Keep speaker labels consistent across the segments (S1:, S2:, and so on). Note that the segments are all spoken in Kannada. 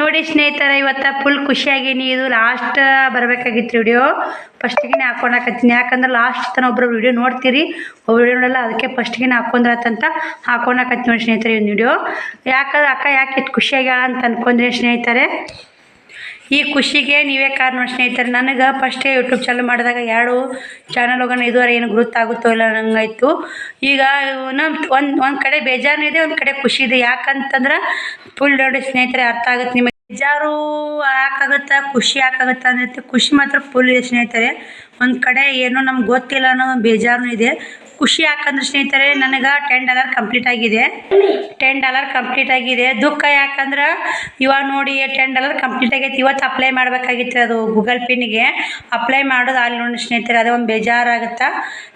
S1: ನೋಡಿ ಸ್ನೇಹಿತರ, ಇವತ್ತು ಫುಲ್ ಖುಷಿಯಾಗೀನಿ ಇದು ಲಾಸ್ಟ್ ಬರಬೇಕಾಗಿತ್ತು ವಿಡಿಯೋ ಫಸ್ಟಿಗೆ ಹಾಕೊಂಡಾಕತ್ತೀನಿ. ಯಾಕಂದ್ರೆ ಲಾಸ್ಟ್ ತನಕ ಒಬ್ಬರು ವಿಡಿಯೋ ನೋಡ್ತೀರಿ ಒಬ್ಬ ವಿಡಿಯೋ ನೋಡಲ್ಲ, ಅದಕ್ಕೆ ಫಸ್ಟಿಗೆ ಹಾಕೊಂಡ್ರತ್ತಂತ ಹಾಕೊಂಡಾಕತ್ತೀನಿ ನೋಡಿ ಸ್ನೇಹಿತರೆ ಒಂದು ವಿಡಿಯೋ ಯಾಕಂದ್ರೆ ಅಕ್ಕ ಯಾಕೆ ಇಷ್ಟು ಖುಷಿಯಾಗ್ಯಾಳ ಅಂತ ಅಂದ್ಕೊಂಡ್ರೆ ಸ್ನೇಹಿತರೆ? ಈ ಖುಷಿಗೆ ನೀವೇ ಕಾರಣ ಸ್ನೇಹಿತರೆ. ನನಗೆ ಫಸ್ಟೇ ಯೂಟ್ಯೂಬ್ ಚಾನಲ್ ಮಾಡಿದಾಗ ಎರಡು ಚಾನಲ್ ಹೋಗೋಣ, ಇದುವರೆ ಏನು ಗುರುತಾಗುತ್ತೋ ಇಲ್ಲ ನಂಗಾಯ್ತು ಈಗ ಒಂದು ಒಂದು ಕಡೆ ಬೇಜಾರು ಇದೆ, ಒಂದು ಕಡೆ ಖುಷಿ ಇದೆ. ಯಾಕಂತಂದ್ರೆ ಫುಲ್ ನೋಡಿ ಸ್ನೇಹಿತರೆ ಅರ್ಥ ಆಗುತ್ತೆ ನಿಮಗೆ. ಬೇಜಾರು ಯಾಕಾಗುತ್ತೆ ಖುಷಿ ಯಾಕಾಗುತ್ತೆ ಅಂದ್ರೆ ಖುಷಿ ಮಾತ್ರ ಫುಲ್ ಇದೆ ಸ್ನೇಹಿತರೆ. ಒಂದು ಕಡೆ ಏನೋ ನಮ್ಗೆ ಗೊತ್ತಿಲ್ಲ ಅನ್ನೋ ಬೇಜಾರು ಇದೆ. ಖುಷಿ ಯಾಕಂದ್ರೆ ಸ್ನೇಹಿತರೆ, ನನಗೆ ಟೆನ್ ಡಾಲರ್ ಕಂಪ್ಲೀಟ್ ಆಗಿದೆ. ಟೆನ್ ಡಾಲರ್ ಕಂಪ್ಲೀಟ್ ಆಗಿದೆ. ದುಃಖ ಯಾಕಂದ್ರೆ ಇವಾಗ ನೋಡಿ ಟೆನ್ ಡಾಲರ್ ಕಂಪ್ಲೀಟ್ ಆಗೈತೆ. ಇವತ್ತು ಅಪ್ಲೈ ಮಾಡಬೇಕಾಗಿತ್ತು ಅದು ಗೂಗಲ್ ಪಿನ್ಗೆ ಅಪ್ಲೈ ಮಾಡೋದು ಅಲ್ಲಿ ನೋಡಿ ಸ್ನೇಹಿತರೆ, ಅದೇ ಒಂದು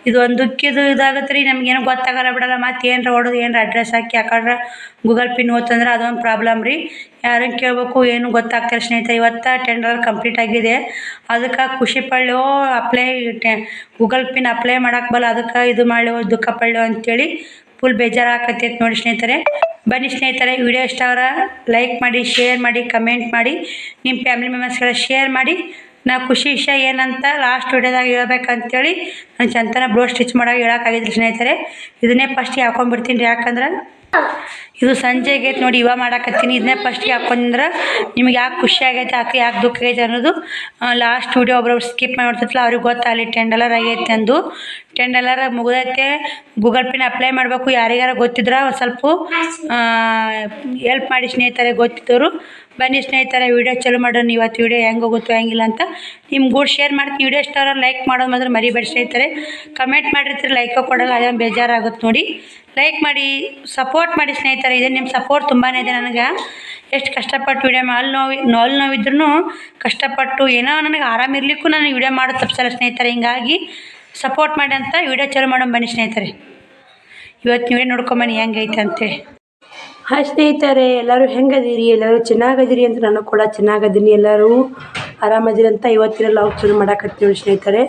S1: ಇದು ಒಂದು ದುಃಖಿದು ಇದಾಗುತ್ತೆ ರೀ ನಮಗೇನು ಗೊತ್ತಾಗಲ್ಲ ಬಿಡಲ್ಲ. ಮತ್ತು ಏನರ ಹೊಡೋದು ಏನರ ಅಡ್ರೆಸ್ ಹಾಕಿ ಯಾಕಂದ್ರೆ ಗೂಗಲ್ ಪಿನ್ ಓದ್ತಂದ್ರೆ ಅದೊಂದು ಪ್ರಾಬ್ಲಮ್ ರೀ. ಯಾರನ್ನು ಕೇಳಬೇಕು, ಏನು ಗೊತ್ತಾಗ್ತಿಲ್ಲ ಸ್ನೇಹಿತರೆ. ಇವತ್ತು ಟೆಂಡರ್ ಕಂಪ್ಲೀಟ್ ಆಗಿದೆ. ಅದಕ್ಕೆ ಖುಷಿ ಪಡ್ಲೋ ಅಪ್ಲೈ ಗೂಗಲ್ ಪಿನ್ ಅಪ್ಲೈ ಮಾಡೋಕೆ ಬಲ್ಲ ಅದಕ್ಕೆ ಇದು ಮಾಡ್ಲೋ, ದುಃಖ ಪಡ್ಲೋ ಅಂತೇಳಿ ಫುಲ್ ಬೇಜಾರು ಹಾಕತ್ತೈತೆ ನೋಡಿ ಸ್ನೇಹಿತರೆ. ಬನ್ನಿ ಸ್ನೇಹಿತರೆ ವಿಡಿಯೋ ಇಷ್ಟ ಅವರ ಲೈಕ್ ಮಾಡಿ ಶೇರ್ ಮಾಡಿ ಕಮೆಂಟ್ ಮಾಡಿ. ನಿಮ್ಮ ಫ್ಯಾಮಿಲಿ ಮೆಂಬರ್ಸ್ಗಳ ಶೇರ್ ಮಾಡಿ. ನಾ ಖುಷಿ ವಿಷಯ ಏನಂತ ಲಾಸ್ಟ್ ವಿಡಿಯೋದಾಗ ಹೇಳ್ಬೇಕಂತೇಳಿ ನಾನು ಚಂತನ ಬ್ಲೌಸ್ ಸ್ಟಿಚ್ ಮಾಡೋಕೆ ಹೇಳೋಕ್ಕಾಗಿದ್ರಿ ಸ್ನೇಹಿತರೆ. ಇದನ್ನೇ ಫಸ್ಟಿಗೆ ಹಾಕೊಂಡ್ಬಿಡ್ತೀನಿ ಯಾಕಂದ್ರೆ ಇದು ಸಂಜೆ ಆಗೈತೆ ನೋಡಿ ಇವಾಗ ಮಾಡಾಕತ್ತೀನಿ. ಇದನ್ನೇ ಫಸ್ಟ್ಗೆ ಹಾಕೊಂಡ್ರೆ ನಿಮ್ಗೆ ಯಾಕೆ ಖುಷಿ ಆಗೈತೆ, ಯಾಕೆ ಯಾಕೆ ದುಃಖ ಆಗೈತೆ ಅನ್ನೋದು ಲಾಸ್ಟ್ ವಿಡಿಯೋ ಒಬ್ರೊಬ್ರು ಸ್ಕಿಪ್ ಮಾಡ್ತಿರ್ತಿಲ್ಲ ಅವ್ರಿಗೆ ಗೊತ್ತಾಗಲಿ ಟೆನ್ ಡಾಲರ್ ಆಗೈತೆ ಅಂದು. ಟೆನ್ ಡಾಲರ್ ಮುಗಿದೈತೆ. ಗೂಗಲ್ ಪೇನ ಅಪ್ಲೈ ಮಾಡಬೇಕು. ಯಾರಿಗಾರ ಗೊತ್ತಿದ್ರೆ ಒಂದು ಸ್ವಲ್ಪ ಹೆಲ್ಪ್ ಮಾಡಿ ಸ್ನೇಹಿತರೆ, ಗೊತ್ತಿದ್ದವರು. ಬನ್ನಿ ಸ್ನೇಹಿತರೆ ವಿಡಿಯೋ ಚಲೋ ಮಾಡೋಣ. ಇವತ್ತು ವಿಡಿಯೋ ಹೆಂಗೆ ಹೋಗುತ್ತೋ ಹೆಂಗಿಲ್ಲ ಅಂತ ನಿಮ್ಗೆ ಗೂಡ್ ಶೇರ್ ಮಾಡ್ತೀನಿ. ವಿಡಿಯೋ ಇಷ್ಟ ಲೈಕ್ ಮಾಡೋದು ಮಾತ್ರ ಮರಿಬೇಡಿ ಸ್ನೇಹಿತರೆ. ಕಮೆಂಟ್ ಮಾಡಿರ್ತೀರಿ ಲೈಕ್ ಕೊಡಲ್ಲ, ಅದೇ ಬೇಜಾರಾಗುತ್ತೆ ನೋಡಿ. ಲೈಕ್ ಮಾಡಿ ಸಪೋರ್ಟ್ ಮಾಡಿ ಸ್ನೇಹಿತರೆ. ಇದೆ ನಿಮ್ಮ ಸಪೋರ್ಟ್ ತುಂಬಾ ಇದೆ ನನಗೆ. ಎಷ್ಟು ಕಷ್ಟಪಟ್ಟು ವಿಡಿಯೋ ಅಲ್ಲಿ ನೋವು ಅಲ್ಲಿ ನೋವಿದ್ರೂ ಕಷ್ಟಪಟ್ಟು ಏನೋ ನನಗೆ ಆರಾಮಿರ್ಲಿಕ್ಕೂ ನಾನು ವಿಡಿಯೋ ಮಾಡೋದು ತಪ್ಪಿಸಲ್ಲ ಸ್ನೇಹಿತರೆ. ಹಿಂಗಾಗಿ ಸಪೋರ್ಟ್ ಮಾಡಿ ಅಂತ ವಿಡಿಯೋ ಚಲೋ ಮಾಡೋಣ ಬನ್ನಿ ಸ್ನೇಹಿತರೆ. ಇವತ್ತು ನೀವೇ ನೋಡ್ಕೊಂಬನ್ನಿ ಹೆಂಗೈತೆ ಅಂತೆ.
S2: ಹಾಯ್ ಸ್ನೇಹಿತರೆ ಎಲ್ಲರೂ ಹೆಂಗದೀರಿ, ಎಲ್ಲರೂ ಚೆನ್ನಾಗದಿರಿ ಅಂತ ನಾನು ಕೂಡ ಚೆನ್ನಾಗದೀನಿ. ಎಲ್ಲರೂ ಆರಾಮದಿರಿ ಅಂತ ಇವತ್ತಿನ ಲಾಗ್ ಶುರು ಮಾಡಕತ್ತೀವಿ ಸ್ನೇಹಿತರೆ.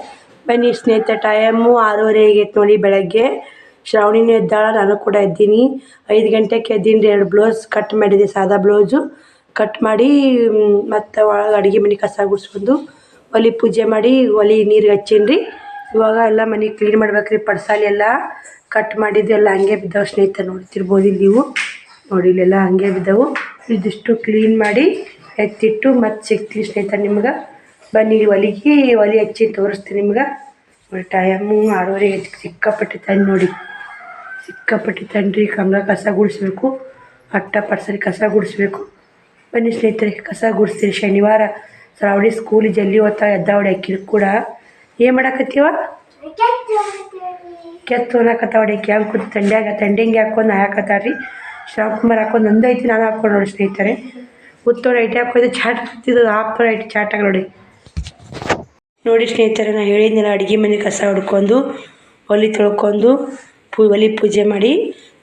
S2: ಬನ್ನಿ ಸ್ನೇಹಿತರೆ ಟೈಮು ಆರೂವರೆ ಆಗೈತೆ ನೋಡಿ ಬೆಳಗ್ಗೆ. ಶ್ರಾವಣಿನ ಎದ್ದಾಳ, ನಾನು ಕೂಡ ಎದ್ದೀನಿ. ಐದು ಗಂಟೆಗೆ ಎದ್ದೀನಿ, ಎರಡು ಬ್ಲೌಸ್ ಕಟ್ ಮಾಡಿದೆ, ಸಾದಾ ಬ್ಲೌಸು ಕಟ್ ಮಾಡಿ ಮತ್ತು ಒಳಗೆ ಅಡುಗೆ ಮನೆ ಕಸ ಗುಡಿಸ್ಕೊಂಡು ಒಲೆ ಪೂಜೆ ಮಾಡಿ, ಒಲೆ ನೀರು ಹಚ್ಚೀನಿ ರೀ ಇವಾಗ ಎಲ್ಲ ಮನೆ ಕ್ಲೀನ್ ಮಾಡ್ಬೇಕು ರೀ ಪಡ್ಸಾಲೆಲ್ಲ ಕಟ್ ಮಾಡಿದ್ದು ಎಲ್ಲ ಹಂಗೆ ಬಿದ್ದಾವೆ ಸ್ನೇಹಿತರೆ, ನೋಡ್ತಿರ್ಬೋದು ನೀವು. ನೋಡಿ ಇಲ್ಲೆಲ್ಲ ಹಂಗೆ ಬಿದ್ದವು. ಇದಿಷ್ಟು ಕ್ಲೀನ್ ಮಾಡಿ ಎತ್ತಿಟ್ಟು ಮತ್ತೆ ಸಿಗ್ತೀವಿ ಸ್ನೇಹಿತರೆ ನಿಮ್ಗೆ. ಬನ್ನಿ ಒಲಿಗೆ ಒಲೆ ಹಚ್ಚಿ ತೋರಿಸ್ತೀನಿ ನಿಮ್ಗೆ. ನೋಡಿ ಟೈಮು ಆರೂವರೆಗೆ ಹೆಚ್ಚು ಸಿಕ್ಕಾಪಟ್ಟೆ ತಂದು ನೋಡಿ. ಸಿಕ್ಕಾಪಟ್ಟೆ ತಂಡ್ರಿ ಕಮಲ ಕಸ ಗುಡಿಸ್ಬೇಕು. ಅಟ್ಟ ಪಡ್ಸರಿ ಕಸ ಗುಡಿಸ್ಬೇಕು. ಬನ್ನಿ ಸ್ನೇಹಿತರೆ ಕಸ ಗುಡಿಸ್ತೀರಿ ಶನಿವಾರ ಶ್ರಾವಣಿ ಸ್ಕೂಲ್ ಜಲ್ಲಿ ಹೊತ್ತ ಎದ್ದಾವಡಿ ಅಕ್ಕಿರು ಕೂಡ. ಏನು ಮಾಡಾಕತ್ತೀವ? ಕೆತ್ತು ಅನ್ನಕತ್ತಾವ ಅಡಿಕೆ ಹಂಗೆ ಕೂತು ತಂಡ್ಯಾಗ ತಂಡಿಂಗೆ ಹಾಕೊಂಡು ಹಾಕತ್ತಾರ ರೀ ಮರ ಹಾಕೊಂಡು ನಂದು ಐತಿ, ನಾನು ಹಾಕೊಂಡು ನೋಡಿ ಸ್ನೇಹಿತರೆ. ಉತ್ತೋಡ ಐಟಿ ಹಾಕೊಂಡು ಚಾಟ್ ಹಾಕ್ತಿದ್ದು ಹಾಕ್ತೋಡು ಐಟಿ ಚಾಟಾಗ ನೋಡಿ. ನೋಡಿ ಸ್ನೇಹಿತರೆ ನಾನು ಹೇಳಿದ್ನಲ್ಲ, ಅಡುಗೆ ಮನೆ ಕಸ ಹುಡ್ಕೊಂಡು, ಒಲಿ ತೊಳ್ಕೊಂಡು ಪೂ, ಒಲಿ ಪೂಜೆ ಮಾಡಿ,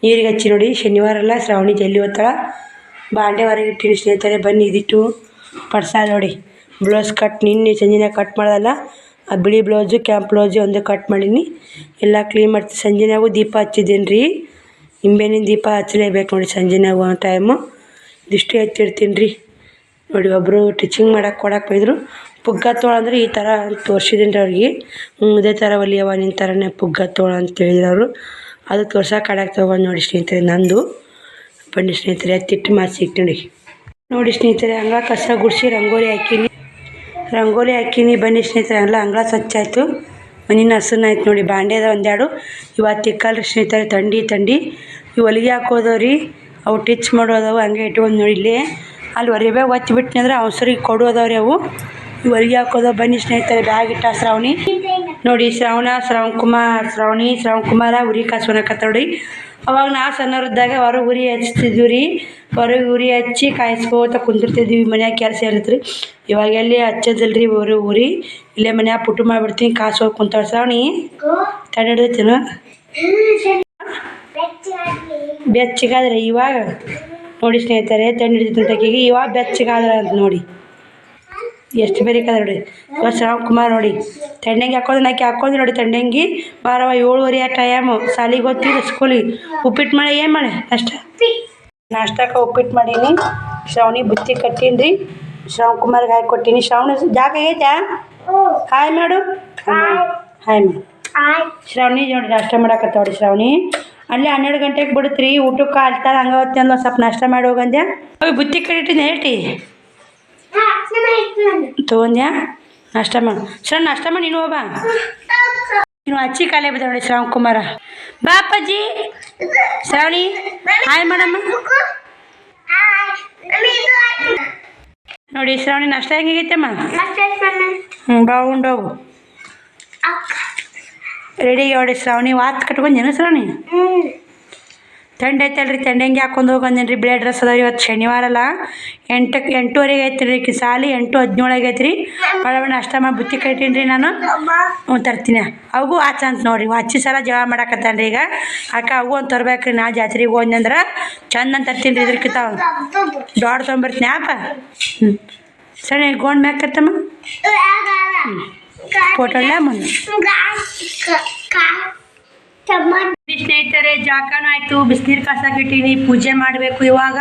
S2: ನೀರಿಗೆ ಹಚ್ಚಿ ನೋಡಿ, ಶನಿವಾರ ಅಲ್ಲ, ಶ್ರಾವಣಿ ಜಲ್ಲಿ ಹೋಗ್ತಾಳ ಬಾಂಡೆ ಹೊರಗೆ ಇಟ್ಟಿನಿ ಸ್ನೇಹಿತರೆ, ಬನ್ನಿ ಇದಿಟ್ಟು ಪಡ್ಸ ನೋಡಿ. ಬ್ಲೌಸ್ ಕಟ್, ನಿನ್ನೆ ಸಂಜೆನ ಕಟ್ ಮಾಡೋದಲ್ಲ, ಆ ಬಿಳಿ ಬ್ಲೌಸು, ಕ್ಯಾಂಪ್ ಬ್ಲೌಸು ಒಂದು ಕಟ್ ಮಾಡೀನಿ. ಎಲ್ಲ ಕ್ಲೀನ್ ಮಾಡ್ತೀನಿ ಸಂಜೆನಾಗೂ ದೀಪ ಹಚ್ಚಿದ್ದೀನಿ ರೀ ನಿಂಬೆಹಣ್ಣಿನ ದೀಪ ಹಚ್ಚಲೇಬೇಕು ನೋಡಿ ಸಂಜೆನಾಗ ಒಂದು ಟೈಮು. ಇದಿಷ್ಟು ಎತ್ತಿಡ್ತೀನಿ ರೀ ನೋಡಿ ಒಬ್ಬರು ಟೀಚಿಂಗ್ ಮಾಡೋಕೆ ಕೊಡಕ್ಕೆ ಬೈದರು. ಪುಗ್ಗ ತೋಳ ಅಂದರೆ ಈ ಥರ ತೋರಿಸಿದ್ದೀನಿ ರೀ ಅವ್ರಿಗೆ ಇದೇ ಥರ ಒಲಿಯವ ನಿನ್ನ ಥರನೇ ಪುಗ್ಗ ತೋಳ ಅಂತ ಹೇಳಿದ್ರು ಅವರು. ಅದು ತೋರ್ಸೋಕೆ ಕಡೆಗೆ ತೊಗೊಂಡು ನೋಡಿ ಸ್ನೇಹಿತರೆ ನಂದು. ಬನ್ನಿ ಸ್ನೇಹಿತರೆ ಎತ್ತಿಟ್ಟು ಮಾತು ಸಿಗ್ತೀನಿ ನೋಡಿ ಸ್ನೇಹಿತರೆ ಹಂಗ ಕಸ ಗುಡಿಸಿ ರಂಗೋಲಿ ಹಾಕೀನಿ. ರಂಗೋಲಿ ಹಾಕೀನಿ, ಬನ್ನಿ ಸ್ನೇಹಿತರೆ ಎಲ್ಲ ಅಂಗಳ ಸ್ವಚ್ಛ ಆಯಿತು. ಮನಿನ ಹಸನ ಆಯ್ತು ನೋಡಿ ಬಾಂಡೆ ಅದ ಒಂದೆರಡು ಇವತ್ತು ತಿಕ್ಕಲ್ ಸ್ನೇಹಿತರೆ, ತಂಡಿ ತಂಡಿ. ಇವು ಹೊಲಿಗೆ ಹಾಕೋದವ್ರಿ. ಅವು ಟಿಚ್ ಮಾಡೋದವು, ಹಂಗೆ ಇಟ್ಕೊಂಡು ನೋಡಿ ಇಲ್ಲಿ. ಅಲ್ಲಿ ಹೊರಿಬ್ಯಾಗ ಒತ್ತಿ ಬಿಟ್ನಿ ಅಂದ್ರೆ ಕೊಡೋದವ್ರಿ ಅವು. ಇವು ಹೊಲಿಗೆ ಹಾಕೋದು, ಬನ್ನಿ ಸ್ನೇಹಿತರೆ, ಬ್ಯಾಗ್ ಇಟ್ಟ ಶ್ರಾವಣಿ. ನೋಡಿ, ಶ್ರಾವಣ ಶ್ರಾವಣ ಕುಮಾರ್, ಶ್ರಾವಣಿ, ಶ್ರಾವಣ ಕುಮಾರ, ಉರಿ ಕಾಸ್ಕೊಳಕತ್ತವ್ರಿ ಅವಾಗ ನಾ ಸಣ್ಣವರಿದ್ದಾಗ ಹೊರಗೆ ಉರಿ ಹಚ್ತಿದ್ವಿ ರೀ. ಹೊರಗೆ ಉರಿ ಹಚ್ಚಿ ಕಾಯಿಸ್ಕೋತ ಕುಂದಿರ್ತಿದ್ವಿ ಮನ್ಯಾಗ ಕೆಲಸ ಇರತ್ತೆ ರೀ ಇವಾಗ ಎಲ್ಲಿ ಹಚ್ಚೋದಿಲ್ಲ ರೀ ಹೊರಗೆ ಉರಿ. ಇಲ್ಲೇ ಮನ್ಯಾಗ ಪುಟ್ಟು ಮಾಡಿಬಿಡ್ತೀನಿ ಕಾಸು ಹೋಗಿ ಶ್ರಾವಣಿ, ತಡೆ ಹಿಡಿತೇನು ಬೆಚ್ಚಗಾದ್ರೆ ಇವಾಗ ನೋಡಿ ಸ್ನೇಹಿತರೆ ಆಕೆಗೆ ಇವಾಗ ಬೆಚ್ಚಗಾದ್ರೆ ಅಂತ ನೋಡಿ. ಎಷ್ಟು ಬೇರೆಕದ ನೋಡಿ. ಇವತ್ತು ಶ್ರಾವಣ್ ಕುಮಾರ್ ನೋಡಿ. ತಣ್ಣಂಗಿ ಹಾಕೋದು ನಾಕೆ ಹಾಕೋದು ನೋಡಿ ತಣ್ಣಂಗಿ ಬಾರವ ಏಳುವರೆ ಆ ಟೈಮು ಸಾಲಿಗೆ ಹೋಗ್ತೀವಿ ಸ್ಕೂಲಿಗೆ ಉಪ್ಪಿಟ್ಟು ಮಾಡಿ ಏನು ಮಾಡಿ? ಅಷ್ಟ. ನಾಷ್ಟಕ್ಕೆ ಉಪ್ಪಿಟ್ಟು ಮಾಡೀನಿ.
S1: ಶ್ರಾವಣಿ ಬುತ್ತಿ ಕಟ್ಟೀನಿ ರೀ ಶ್ರಾವಣ್ ಕುಮಾರ್ಗೆ ಹಾಕಿ ಕೊಟ್ಟೀನಿ. ಶ್ರಾವಣ ಜಾಗ ಆಗೈತಾ ಹಾಯ್ ಮಾಡು. ಹಾಯ್. ಮಾಡು. ಶ್ರಾವಣಿ ನೋಡಿ ನಾಷ್ಟ ಮಾಡಾಕತ್ತಾವ್ರಿ ಶ್ರಾವಣಿ. ಅಲ್ಲಿ ಹನ್ನೆರಡು ಗಂಟೆಗೆ ಬಿಡುತ್ರಿ. ಊಟಕ್ಕೆ ಅಲ್ತಾರ ಹಂಗ ಹೋಗ್ತೀನಿ ಒಂದು ಸ್ವಲ್ಪ ನಾಷ್ಟ ಮಾಡಿ ಹೋಗಂದ್ಯಾ. ಅವಿ ಬುತ್ತಿ ಕಟ್ಟಿಟ್ಟಿನಿ ಹೇಳ್ತಿ. ತೊಗೊಂಡ್ಯಾ? ನಾಷ್ಟ ಮಾಡು ಶ್ರಾವಣ್ ನಾಷ್ಟ ಮಾಡಿ ನೀನು ಹೋಗ ನೀನು ಅಚ್ಚಿ ಕಾಲೇ ಬಿದ್ದ ನೋಡಿ ಶ್ರಾವಣ್ ಕುಮಾರ. ಬಾ ಅಪ್ಪಾಜಿ. Shravani hi madam. ನೋಡಿ ಶ್ರಾವಣಿ ನಾಷ್ಟ ಹೆಂಗೈತಮ್ಮ ಹ್ಞೂ ಬಾ ಉಂಡೋಗು ರೆಡಿ ನೋಡಿ ಶ್ರಾವಣಿ ವಾತ್ ಕಟ್ಕೊಂಡೇನು ಶ್ರಾವಣಿ. ತಂಡ ಐತಲ್ರಿ ಹೆಂಗೆ ಹಾಕೊಂಡು ಹೋಗಂದೇನು ರೀ ಬಿಳೆ ಡ್ರೆಸ್ ಅದಾವ ಇವತ್ತು ಶನಿವಾರ ಅಲ್ಲ. ಎಂಟಕ್ಕೆ ಎಂಟೂವರೆಗೆ ಐತ್ರಿ ರೀ ಸಾಲಿ, ಎಂಟು ಹದಿನೇಳಾಗ ಐತ್ರಿ. ಒಳಗಡೆ ಅಷ್ಟ ಮಾಡಿ ಬುತ್ತಿ ಕಟ್ಟೀನಿ ರೀ ನಾನು. ಹ್ಞೂ, ತರ್ತೀನಿ. ಅವು ಆಚ ಅಂತ ನೋಡಿರಿ ಹಚ್ಚಿ ಸಲ ಜಗಳ ಮಾಡಾಕತ್ತಾನ ರೀ ಈಗ. ಅಕ್ಕ ಅವು ಒಂದು ತರ್ಬೇಕ್ರಿ, ನಾ ಜಾತ್ರೆಗೆ ಹೋದ್ನಂದ್ರೆ ಚಂದ ಅಂತ ತರ್ತೀನಿ ರೀ ಇದ್ರಕ್ಕಿಂತ ದೊಡ್ಡ ತೊಗೊಂಬರ್ತೀನಿ ಆಪ ಹ್ಞೂ. ಸರಿ ಗೋಣ್ ಮ್ಯಾಕ್ ಕತ್ತಮ್ಮ. ಫೋಟೋ ಸ್ನೇಹಿತರೆ, ಜಾಕನ ಆಯ್ತು, ಬಿಸಿನೀರು ಕಾಸಾಕಿಟ್ಟಿನಿ ಪೂಜೆ ಮಾಡಬೇಕು ಇವಾಗ.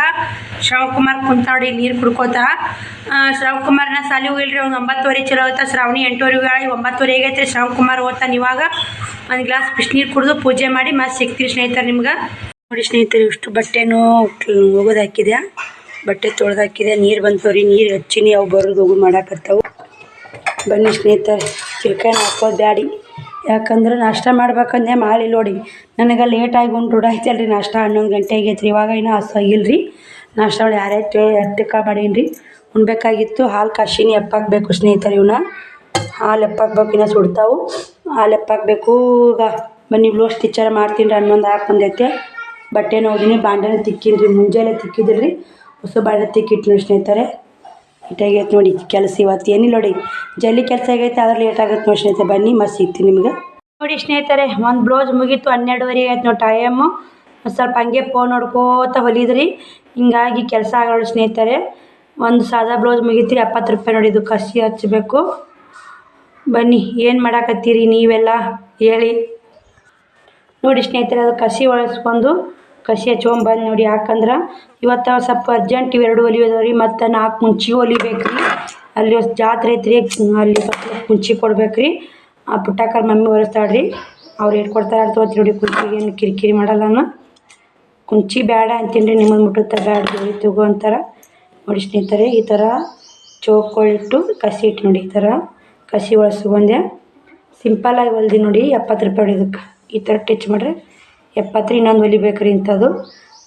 S1: ಶ್ರವಕುಮಾರ್ ಕುಂತಾಡಿ ನೀರು ಕುಡ್ಕೋತ. ಶ್ರವಕುಮಾರ್ನ ಸಾಲಿ ಹೋಗಿಲ್ರಿ ಅವ್ನು ಒಂಬತ್ತುವರೆ ಚಲೋ ಹೋಗ್ತಾ ಶ್ರಾವಣಿ ಎಂಟುವರೆಗೆ ಒಂಬತ್ತುವರೆ ಆಗೈತೆ ಶ್ರವಕುಮಾರ್ ಓದ್ತಾನೆ ಇವಾಗ. ಒಂದು ಗ್ಲಾಸ್ ಬಿಸಿನೀರು ಕುಡಿದು ಪೂಜೆ ಮಾಡಿ ಮತ್ತೆ ಸಿಗ್ತೀರಿ ಸ್ನೇಹಿತರೆ ನಿಮ್ಗೆ. ನೋಡಿ ಸ್ನೇಹಿತರೆ, ಇಷ್ಟು ಬಟ್ಟೆನೂ ಒಗದು ಹಾಕಿದೆ ಬಟ್ಟೆ ತೊಳ್ದು ಹಾಕಿದೆ ನೀರು ಬಂತವ್ರಿ ನೀರು ಹಚ್ಚಿನಿ, ಅವು ಬರೋದು ಹೋಗು ಮಾಡಾಕತ್ತಾವು ಬನ್ನಿ ಸ್ನೇಹಿತರೆ ಚಿಕನ್ ಹಾಕೋದು ಬ್ಯಾಡಿ ಯಾಕಂದ್ರೆ ನಾಷ್ಟ ಮಾಡ್ಬೇಕಂದೆ ಮಾಡಿ ನೋಡಿ. ನನಗೆ ಲೇಟಾಗಿ ಉಂಟು. ಉಡಾಯ್ತಲ್ಲ ರೀ ನಾಷ್ಟ ಹನ್ನೊಂದು ಗಂಟೆ ಆಗೈತೆ ರೀ ಇವಾಗ ಇನ್ನೂ ಹಸು ರೀ ನಾಷ್ಟ ಮಾಡಿ ಯಾರೇ ಟೇ ಎಟ್ಟಕ್ಕ ಮಾಡೀನಿ ಉಣ್ಬೇಕಾಗಿತ್ತು. ಹಾಲು ಕಾಶಿನಿ ಎಪ್ಪಾಕಬೇಕು ಸ್ನೇಹಿತರು ಇವನ್ನ ಹಾಲು ಎಪ್ಪಾಕ್ಬೇಕು, ಇನ್ನೂ ಸುಡ್ತಾವು. ಹಾಲು ಎಪ್ಪಾಕಬೇಕು. ಈಗ ಬನ್ನಿ, ಬ್ಲೌಸ್ ಸ್ಟಿಚ್ಚರ್ ಮಾಡ್ತೀನಿ. ರೀ ಹನ್ನೊಂದು ಹಾಕಿ ಬಂದೈತೆ. ಬಟ್ಟೆ ನೋಡಿನಿ ಬಾಂಡೆನ ತಿಕ್ಕಿನಿ ರೀ ಮುಂಜಾನೆ ತಿಕ್ಕಿದ್ರಿ ಹೊಸ ಬಾಂಡೆ ತಿಕ್ಕಿಟ್ಟು ಸ್ನೇಹಿತರೆ. ಇಟ್ಟಾಗೈತೆ ನೋಡಿ, ಕೆಲಸ ಇವತ್ತು ಏನಿಲ್ಲ ನೋಡಿ. ಜಲ್ದಿ ಕೆಲಸ ಆಗೈತೆ, ಆದ್ರೆ ಲೇಟ್ ಆಗುತ್ತೆ ನೋಡಿ ಸ್ನೇಹಿತರೆ ಬನ್ನಿ ಮತ್ತೆ ಸಿಗ್ತೀನಿ ನಿಮ್ಗೆ. ನೋಡಿ ಸ್ನೇಹಿತರೆ, ಒಂದು ಬ್ಲೌಸ್ ಮುಗೀತು ಹನ್ನೆರಡುವರೆ ಆಯ್ತು ನೋಡಿ ಟೈಮು ಸ್ವಲ್ಪ ಹಂಗೆ ಫೋನ್ ನೋಡ್ಕೋತ ಹೊಲಿದ್ರಿ. ಹಿಂಗಾಗಿ ಕೆಲಸ ಆಗೋಳು ಸ್ನೇಹಿತರೆ. ಒಂದು ಸಾದಾ ಬ್ಲೌಸ್ ಮುಗೀತು ಎಪ್ಪತ್ತು ರೂಪಾಯಿ ನೋಡಿ ಇದು ಕಸಿ ಹಚ್ಚಬೇಕು ಬನ್ನಿ, ಏನು ಮಾಡಾಕತ್ತೀರಿ ನೀವೆಲ್ಲ ಹೇಳಿ. ನೋಡಿ ಸ್ನೇಹಿತರೆ, ಅದು ಕಸಿ ಒಳಸ್ಕೊಂಡು ಕಸಿ ಹಚ್ಕೊಂಬಂದು ನೋಡಿ ಯಾಕಂದ್ರೆ ಇವತ್ತು ಸ್ವಲ್ಪ ಅರ್ಜೆಂಟ್ ಇವೆರಡು ಹೊಲಿಯೋದವ ರೀ ಮತ್ತು ನಾಲ್ಕು ಮುಂಚಿ ಒಲಿಬೇಕು ರೀ ಅಲ್ಲಿ ಜಾತ್ರೆ ಐತ್ರಿ, ಅಲ್ಲಿ ಸ್ವಲ್ಪ ಮುಂಚಿ ಕೊಡ್ಬೇಕು ರೀ ಆ ಪುಟ್ಟಕ್ಕರ ಮಮ್ಮಿ ಹೊಲಿಸ್ತಾಳೆ ರೀ ಅವ್ರು ಕೊಡ್ತಾರ ಅಂತ ಹೋಗ್ತೀವಿ ನೋಡಿ ಕುಂಚಿಗೆ ಏನು ಕಿರಿಕಿರಿ ಮಾಡಲ್ಲ ಕುಂಚಿ ಬೇಡ ಅಂತೀನಿ ರೀ ನಿಮ್ಮದು ಮುಟ್ಟುತ್ತೆ ಬೇಡ ತಗೋ ಅಂತಾರೆ. ನೋಡಿ ಸ್ನೇಹಿತರೆ, ಈ ಥರ ಚೋಕೊಳ್ಳಿಟ್ಟು ಕಸಿ ಇಟ್ಟು ನೋಡಿ ಈ ಥರ ಕಸಿ ಒಳಸ್ಕೊಂಡೆ ಸಿಂಪಲ್ಲಾಗಿ ಹೊಲ್ದಿ ನೋಡಿ, ಎಪ್ಪತ್ತು ರೂಪಾಯಿ ನೋಡಿ ಇದಕ್ಕೆ ಈ ಥರ ಟಚ್ ಮಾಡಿರಿ. ಎಪ್ಪತ್ತು ರೀ ಇನ್ನೊಂದು ಹೊಲಿಬೇಕು ರೀ ಇಂಥದ್ದು.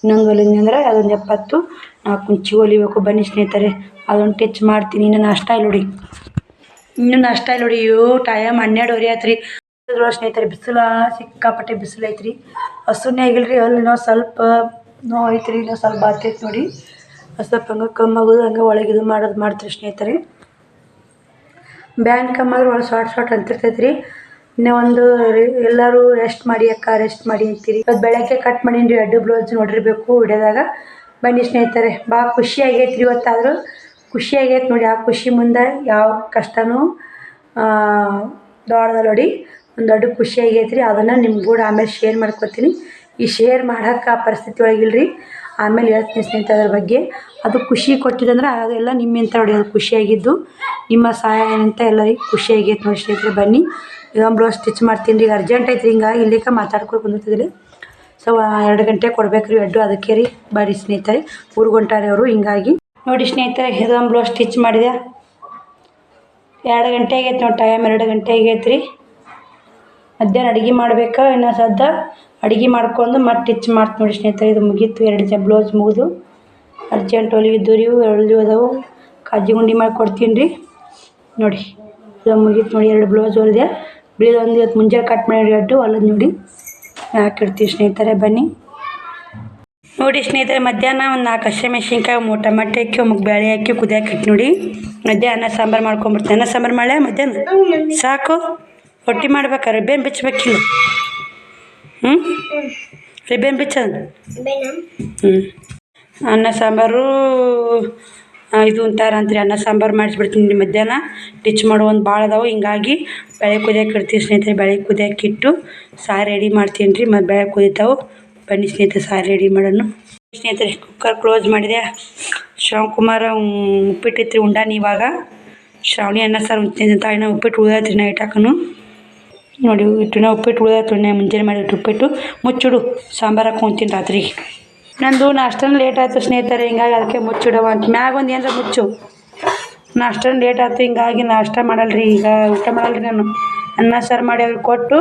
S1: ಇನ್ನೊಂದು ಹೊಲಿದ್ನಿ ಅಂದ್ರೆ ಅದೊಂದು ಎಪ್ಪತ್ತು, ನಾಲ್ಕು ಕುಂಚಿ ಹೊಲಿಬೇಕು ಬನ್ನಿ ಸ್ನೇಹಿತರೆ, ಅದೊಂದು ಟಚ್ ಮಾಡ್ತೀನಿ. ಇನ್ನು ನಾಷ್ಟ ಇಲ್ಲ ನೋಡಿ. ಇನ್ನು ನಾಷ್ಟ ಇಲ್ಲ ನೋಡಿ. ಅಯ್ಯೋ ಟೈಮ್ ಹನ್ನೆರಡುವರೆ ಆಯ್ತು ರೀ ಸ್ನೇಹಿತರೆ, ಬಿಸಿಲ ಸಿಕ್ಕಾಪಟ್ಟೆ ಬಿಸಿಲು ಐತ್ರಿ. ಹಸುನೇ ಆಗಿಲ್ಲ ರೀ ಅಲ್ಲಿ ನಾವು ಸ್ವಲ್ಪ ನೋವು ಐತ್ರಿ, ಇನ್ನೂ ಸ್ವಲ್ಪ ಬಾತೈತೆ ನೋಡಿ. ಸ್ವಲ್ಪ ಹಂಗೆ ಕಮ್ಮಿ ಆಗೋದು, ಹಂಗೆ ಒಳಗೆ ಇದು ಮಾಡೋದು ಮಾಡ್ತೀರಿ ಸ್ನೇಹಿತರೆ. ಬ್ಯಾಂಕ್ ಕಮ್ಮಾದ್ರೆ ಒಳಗೆ ಶಾರ್ಟ್ ಶಾರ್ಟ್ ಅಂತಿರ್ತೈತೆ ರೀ ಒಂದು ಎಲ್ಲರೂ ರೆಸ್ಟ್ ಮಾಡಿ ಅಕ್ಕ ರೆಸ್ಟ್ ಮಾಡಿ ಅಂತೀರಿ. ಇವತ್ತು ಬೆಳಗ್ಗೆ ಕಟ್ ಮಾಡೀನಿ ಅಡ್ಡು ಬ್ಲೌಸ್ ನೋಡಿರ್ಬೇಕು ವಿಡಿಯೋದಾಗ ಬನ್ನಿ ಸ್ನೇಹಿತರೆ ಭಾಳ ಖುಷಿ ಆಗೈತೆ ರೀ ಇವತ್ತಾದರೂ. ಖುಷಿ ಆಗೈತೆ ನೋಡಿ, ಆ ಖುಷಿ ಮುಂದೆ ಯಾವ ಕಷ್ಟನೂ ದೊಡ್ಡದ ನೋಡಿ. ಒಂದು ದೊಡ್ಡ ಖುಷಿ ಅದನ್ನು ನಿಮ್ಮ ಕೂಡ ಆಮೇಲೆ ಶೇರ್ ಮಾಡ್ಕೊತೀನಿ. ಈ ಶೇರ್ ಮಾಡೋಕ್ಕೆ ಆ ಪರಿಸ್ಥಿತಿ ಒಳಗಿಲ್ಲ ರೀ ಆಮೇಲೆ ಹೇಳ್ತೀನಿ ಸ್ನೇಹಿತ ಅದ್ರ ಬಗ್ಗೆ. ಅದು ಖುಷಿ ಕೊಟ್ಟಿದಂದ್ರೆ ಅದೆಲ್ಲ ನಿಮ್ಮಿಂದ ನೋಡಿ ಅದು ಖುಷಿಯಾಗಿದ್ದು ನಿಮ್ಮ ಸಹಾಯ ಅಂತ ಎಲ್ಲರಿಗೆ ಖುಷಿ ಆಗೈತೆ ನೋಡಿ ಸ್ನೇಹಿತರೆ, ಬನ್ನಿ. ಇದೊಂದು ಬ್ಲೌಸ್ ಸ್ಟಿಚ್ ಮಾಡ್ತೀನಿ ರೀ. ಅರ್ಜೆಂಟ್ ಐತ್ರಿ ಹಿಂಗಾಗಿ ಇಲ್ಲಿಕ ಮಾತಾಡ್ಕೊಂಡು ಬಂದಿದ್ದೀನಿ ಸೊ ಎರಡು ಗಂಟೆ ಕೊಡ್ಬೇಕು ರೀ ಎಡ್ಡು. ಅದಕ್ಕೆ ರೀ ಬಾರಿ ಸ್ನೇಹಿತರೆ ಊರು ಹೊಂಟಾರೆ ಅವರು ಹಿಂಗಾಗಿ. ನೋಡಿ ಸ್ನೇಹಿತರೆ ಇದೊಂದು ಬ್ಲೌಸ್ ಸ್ಟಿಚ್ ಮಾಡಿದೆ. ಎರಡು ಗಂಟೆ ಆಗೈತೆ ನೋಡಿ, ಟೈಮ್ ಎರಡು ಗಂಟೆ ಆಗೈತೆ ರೀ. ಮಧ್ಯಾಹ್ನ ಅಡುಗೆ ಮಾಡ್ಬೇಕಾ, ಇನ್ನು ಸದ್ದ ಅಡುಗೆ ಮಾಡ್ಕೊಂಡು ಮತ್ತೆ ಸ್ಟಿಚ್ ಮಾಡ್ತೀನಿ ನೋಡಿ ಸ್ನೇಹಿತರೆ. ಇದು ಮುಗೀತು, ಎರಡು ಜ, ಬ್ಲೌಸ್ ಮುಗಿದು. ಅರ್ಜೆಂಟ್ ಹೊಲಿವಿದ್ದು ರೀ ಎರಡು ಅದಾವು. ಕಾಜಿ ಗುಂಡಿ ಮಾಡಿ ಕೊಡ್ತೀನಿ ರೀ. ನೋಡಿ, ಇದು ಮುಗೀತು ನೋಡಿ, ಎರಡು ಬ್ಲೌಸ್ ಹೊಲಿದೆ ಬಿಳಿದೊಂದು ಇವತ್ತು ಮುಂಜಾನೆ ಕಟ್ ಮಾಡಿ ಅಡ್ಡು ಹೊಲದ ನೋಡಿ. ಹಾಕಿರ್ತೀವಿ ಸ್ನೇಹಿತರೆ ಬನ್ನಿ. ನೋಡಿ ಸ್ನೇಹಿತರೆ ಮಧ್ಯಾಹ್ನ ಒಂದು ನಾಲ್ಕು ಹಸಿಮೆಣ್ಸಿನ್ಕಾಯಿ ಮೂ ಟಮಾಟೆ ಹಾಕಿ ಒಮ್ಮೆ ಬೇಳೆ ಹಾಕಿ ಕುದಿಯಾಕಿಟ್ಟು ನೋಡಿ. ಮಧ್ಯಾಹ್ನ ಅನ್ನ ಸಾಂಬಾರು ಮಾಡ್ಕೊಂಬಿಡ್ತೀನಿ ಅನ್ನ ಸಾಂಬಾರು ಮಾಡೇ ಮಧ್ಯಾಹ್ನ? ಸಾಕು. ರೊಟ್ಟಿ ಮಾಡ್ಬೇಕಾ ರಿಬೇನ್ ಬಿಚ್ಚಬೇಕಿಲ್ಲ ಹ್ಞೂ ರಿಬೇನ್ ಬಿಚ್ಚ ಹ್ಞೂ ಅನ್ನ ಸಾಂಬಾರು ಇದು ಅಂತಾರೆ ಅಂತ್ರಿ ಅನ್ನ ಸಾಂಬಾರು ಮಾಡಿಸ್ಬಿಡ್ತೀನಿ ಮಧ್ಯಾಹ್ನ. ಟಿಚ್ ಮಾಡೋ ಒಂದು ಭಾಳ ಅದಾವೆ, ಹಿಂಗಾಗಿ ಬೆಳೆ ಕುದಿಯಕ್ಕೆ ಇಡ್ತೀವಿ ಸ್ನೇಹಿತರೆ, ಬೆಳೆ ಕುದಿಯಕ್ಕೆ ಇಟ್ಟು ಸಾರು ರೆಡಿ ಮಾಡ್ತೀನಿ ರೀ, ಮತ್ತು ಬೆಳೆ ಕುದಿತಾವೆ. ಬನ್ನಿ ಸ್ನೇಹಿತರೆ, ಸಾರು ರೆಡಿ ಮಾಡೋಣ. ಸ್ನೇಹಿತರೆ ಕುಕ್ಕರ್ ಕ್ಲೋಸ್ ಮಾಡಿದೆ. ಶಿವಕುಮಾರ ಉಪ್ಪಿಟ್ಟಿತ್ತು ಉಂಡಾನ ಇವಾಗ ಶ್ರಾವಣಿ ಅನ್ನ ಸಾರು ಅಂತ ಇನ್ನು ಉಪ್ಪಿಟ್ಟು ಉಳ್ದೈತ್ರಿ ನಾ ಹಾಕನು. ನೋಡಿ ಇಟ್ಟು ಉಪ್ಪಿಟ್ಟು ಉಳ್ದೈತು ನಾ ಮುಂಜಾನೆ ಮಾಡಿಟ್ಟು ಉಪ್ಪಿಟ್ಟು. ಮುಚ್ಚಿಡು, ಸಾಂಬಾರು ಹಾಕೊಂತೀನಿ ರಾತ್ರಿಗೆ. ನಂದು ನಾಷ್ಟನ ಲೇಟ್ ಆಯಿತು ಸ್ನೇಹಿತರೆ, ಹಿಂಗಾಗಿ ಅದಕ್ಕೆ ಮುಚ್ಚಿಡವ ಅಂತ. ಮ್ಯಾಗ ಒಂದು ಏನಾರ ಮುಚ್ಚು. ನಾಷ್ಟನ ಲೇಟ್ ಆಯ್ತು, ಹಿಂಗಾಗಿ ನಾಷ್ಟ ಮಾಡಲ್ರಿ. ಈಗ ಊಟ ಮಾಡಲ್ರಿ ನಾನು. ಅನ್ನ, ಸಾರು ಮಾಡಿ ಅವ್ರಿಗೆ ಕೊಟ್ಟು,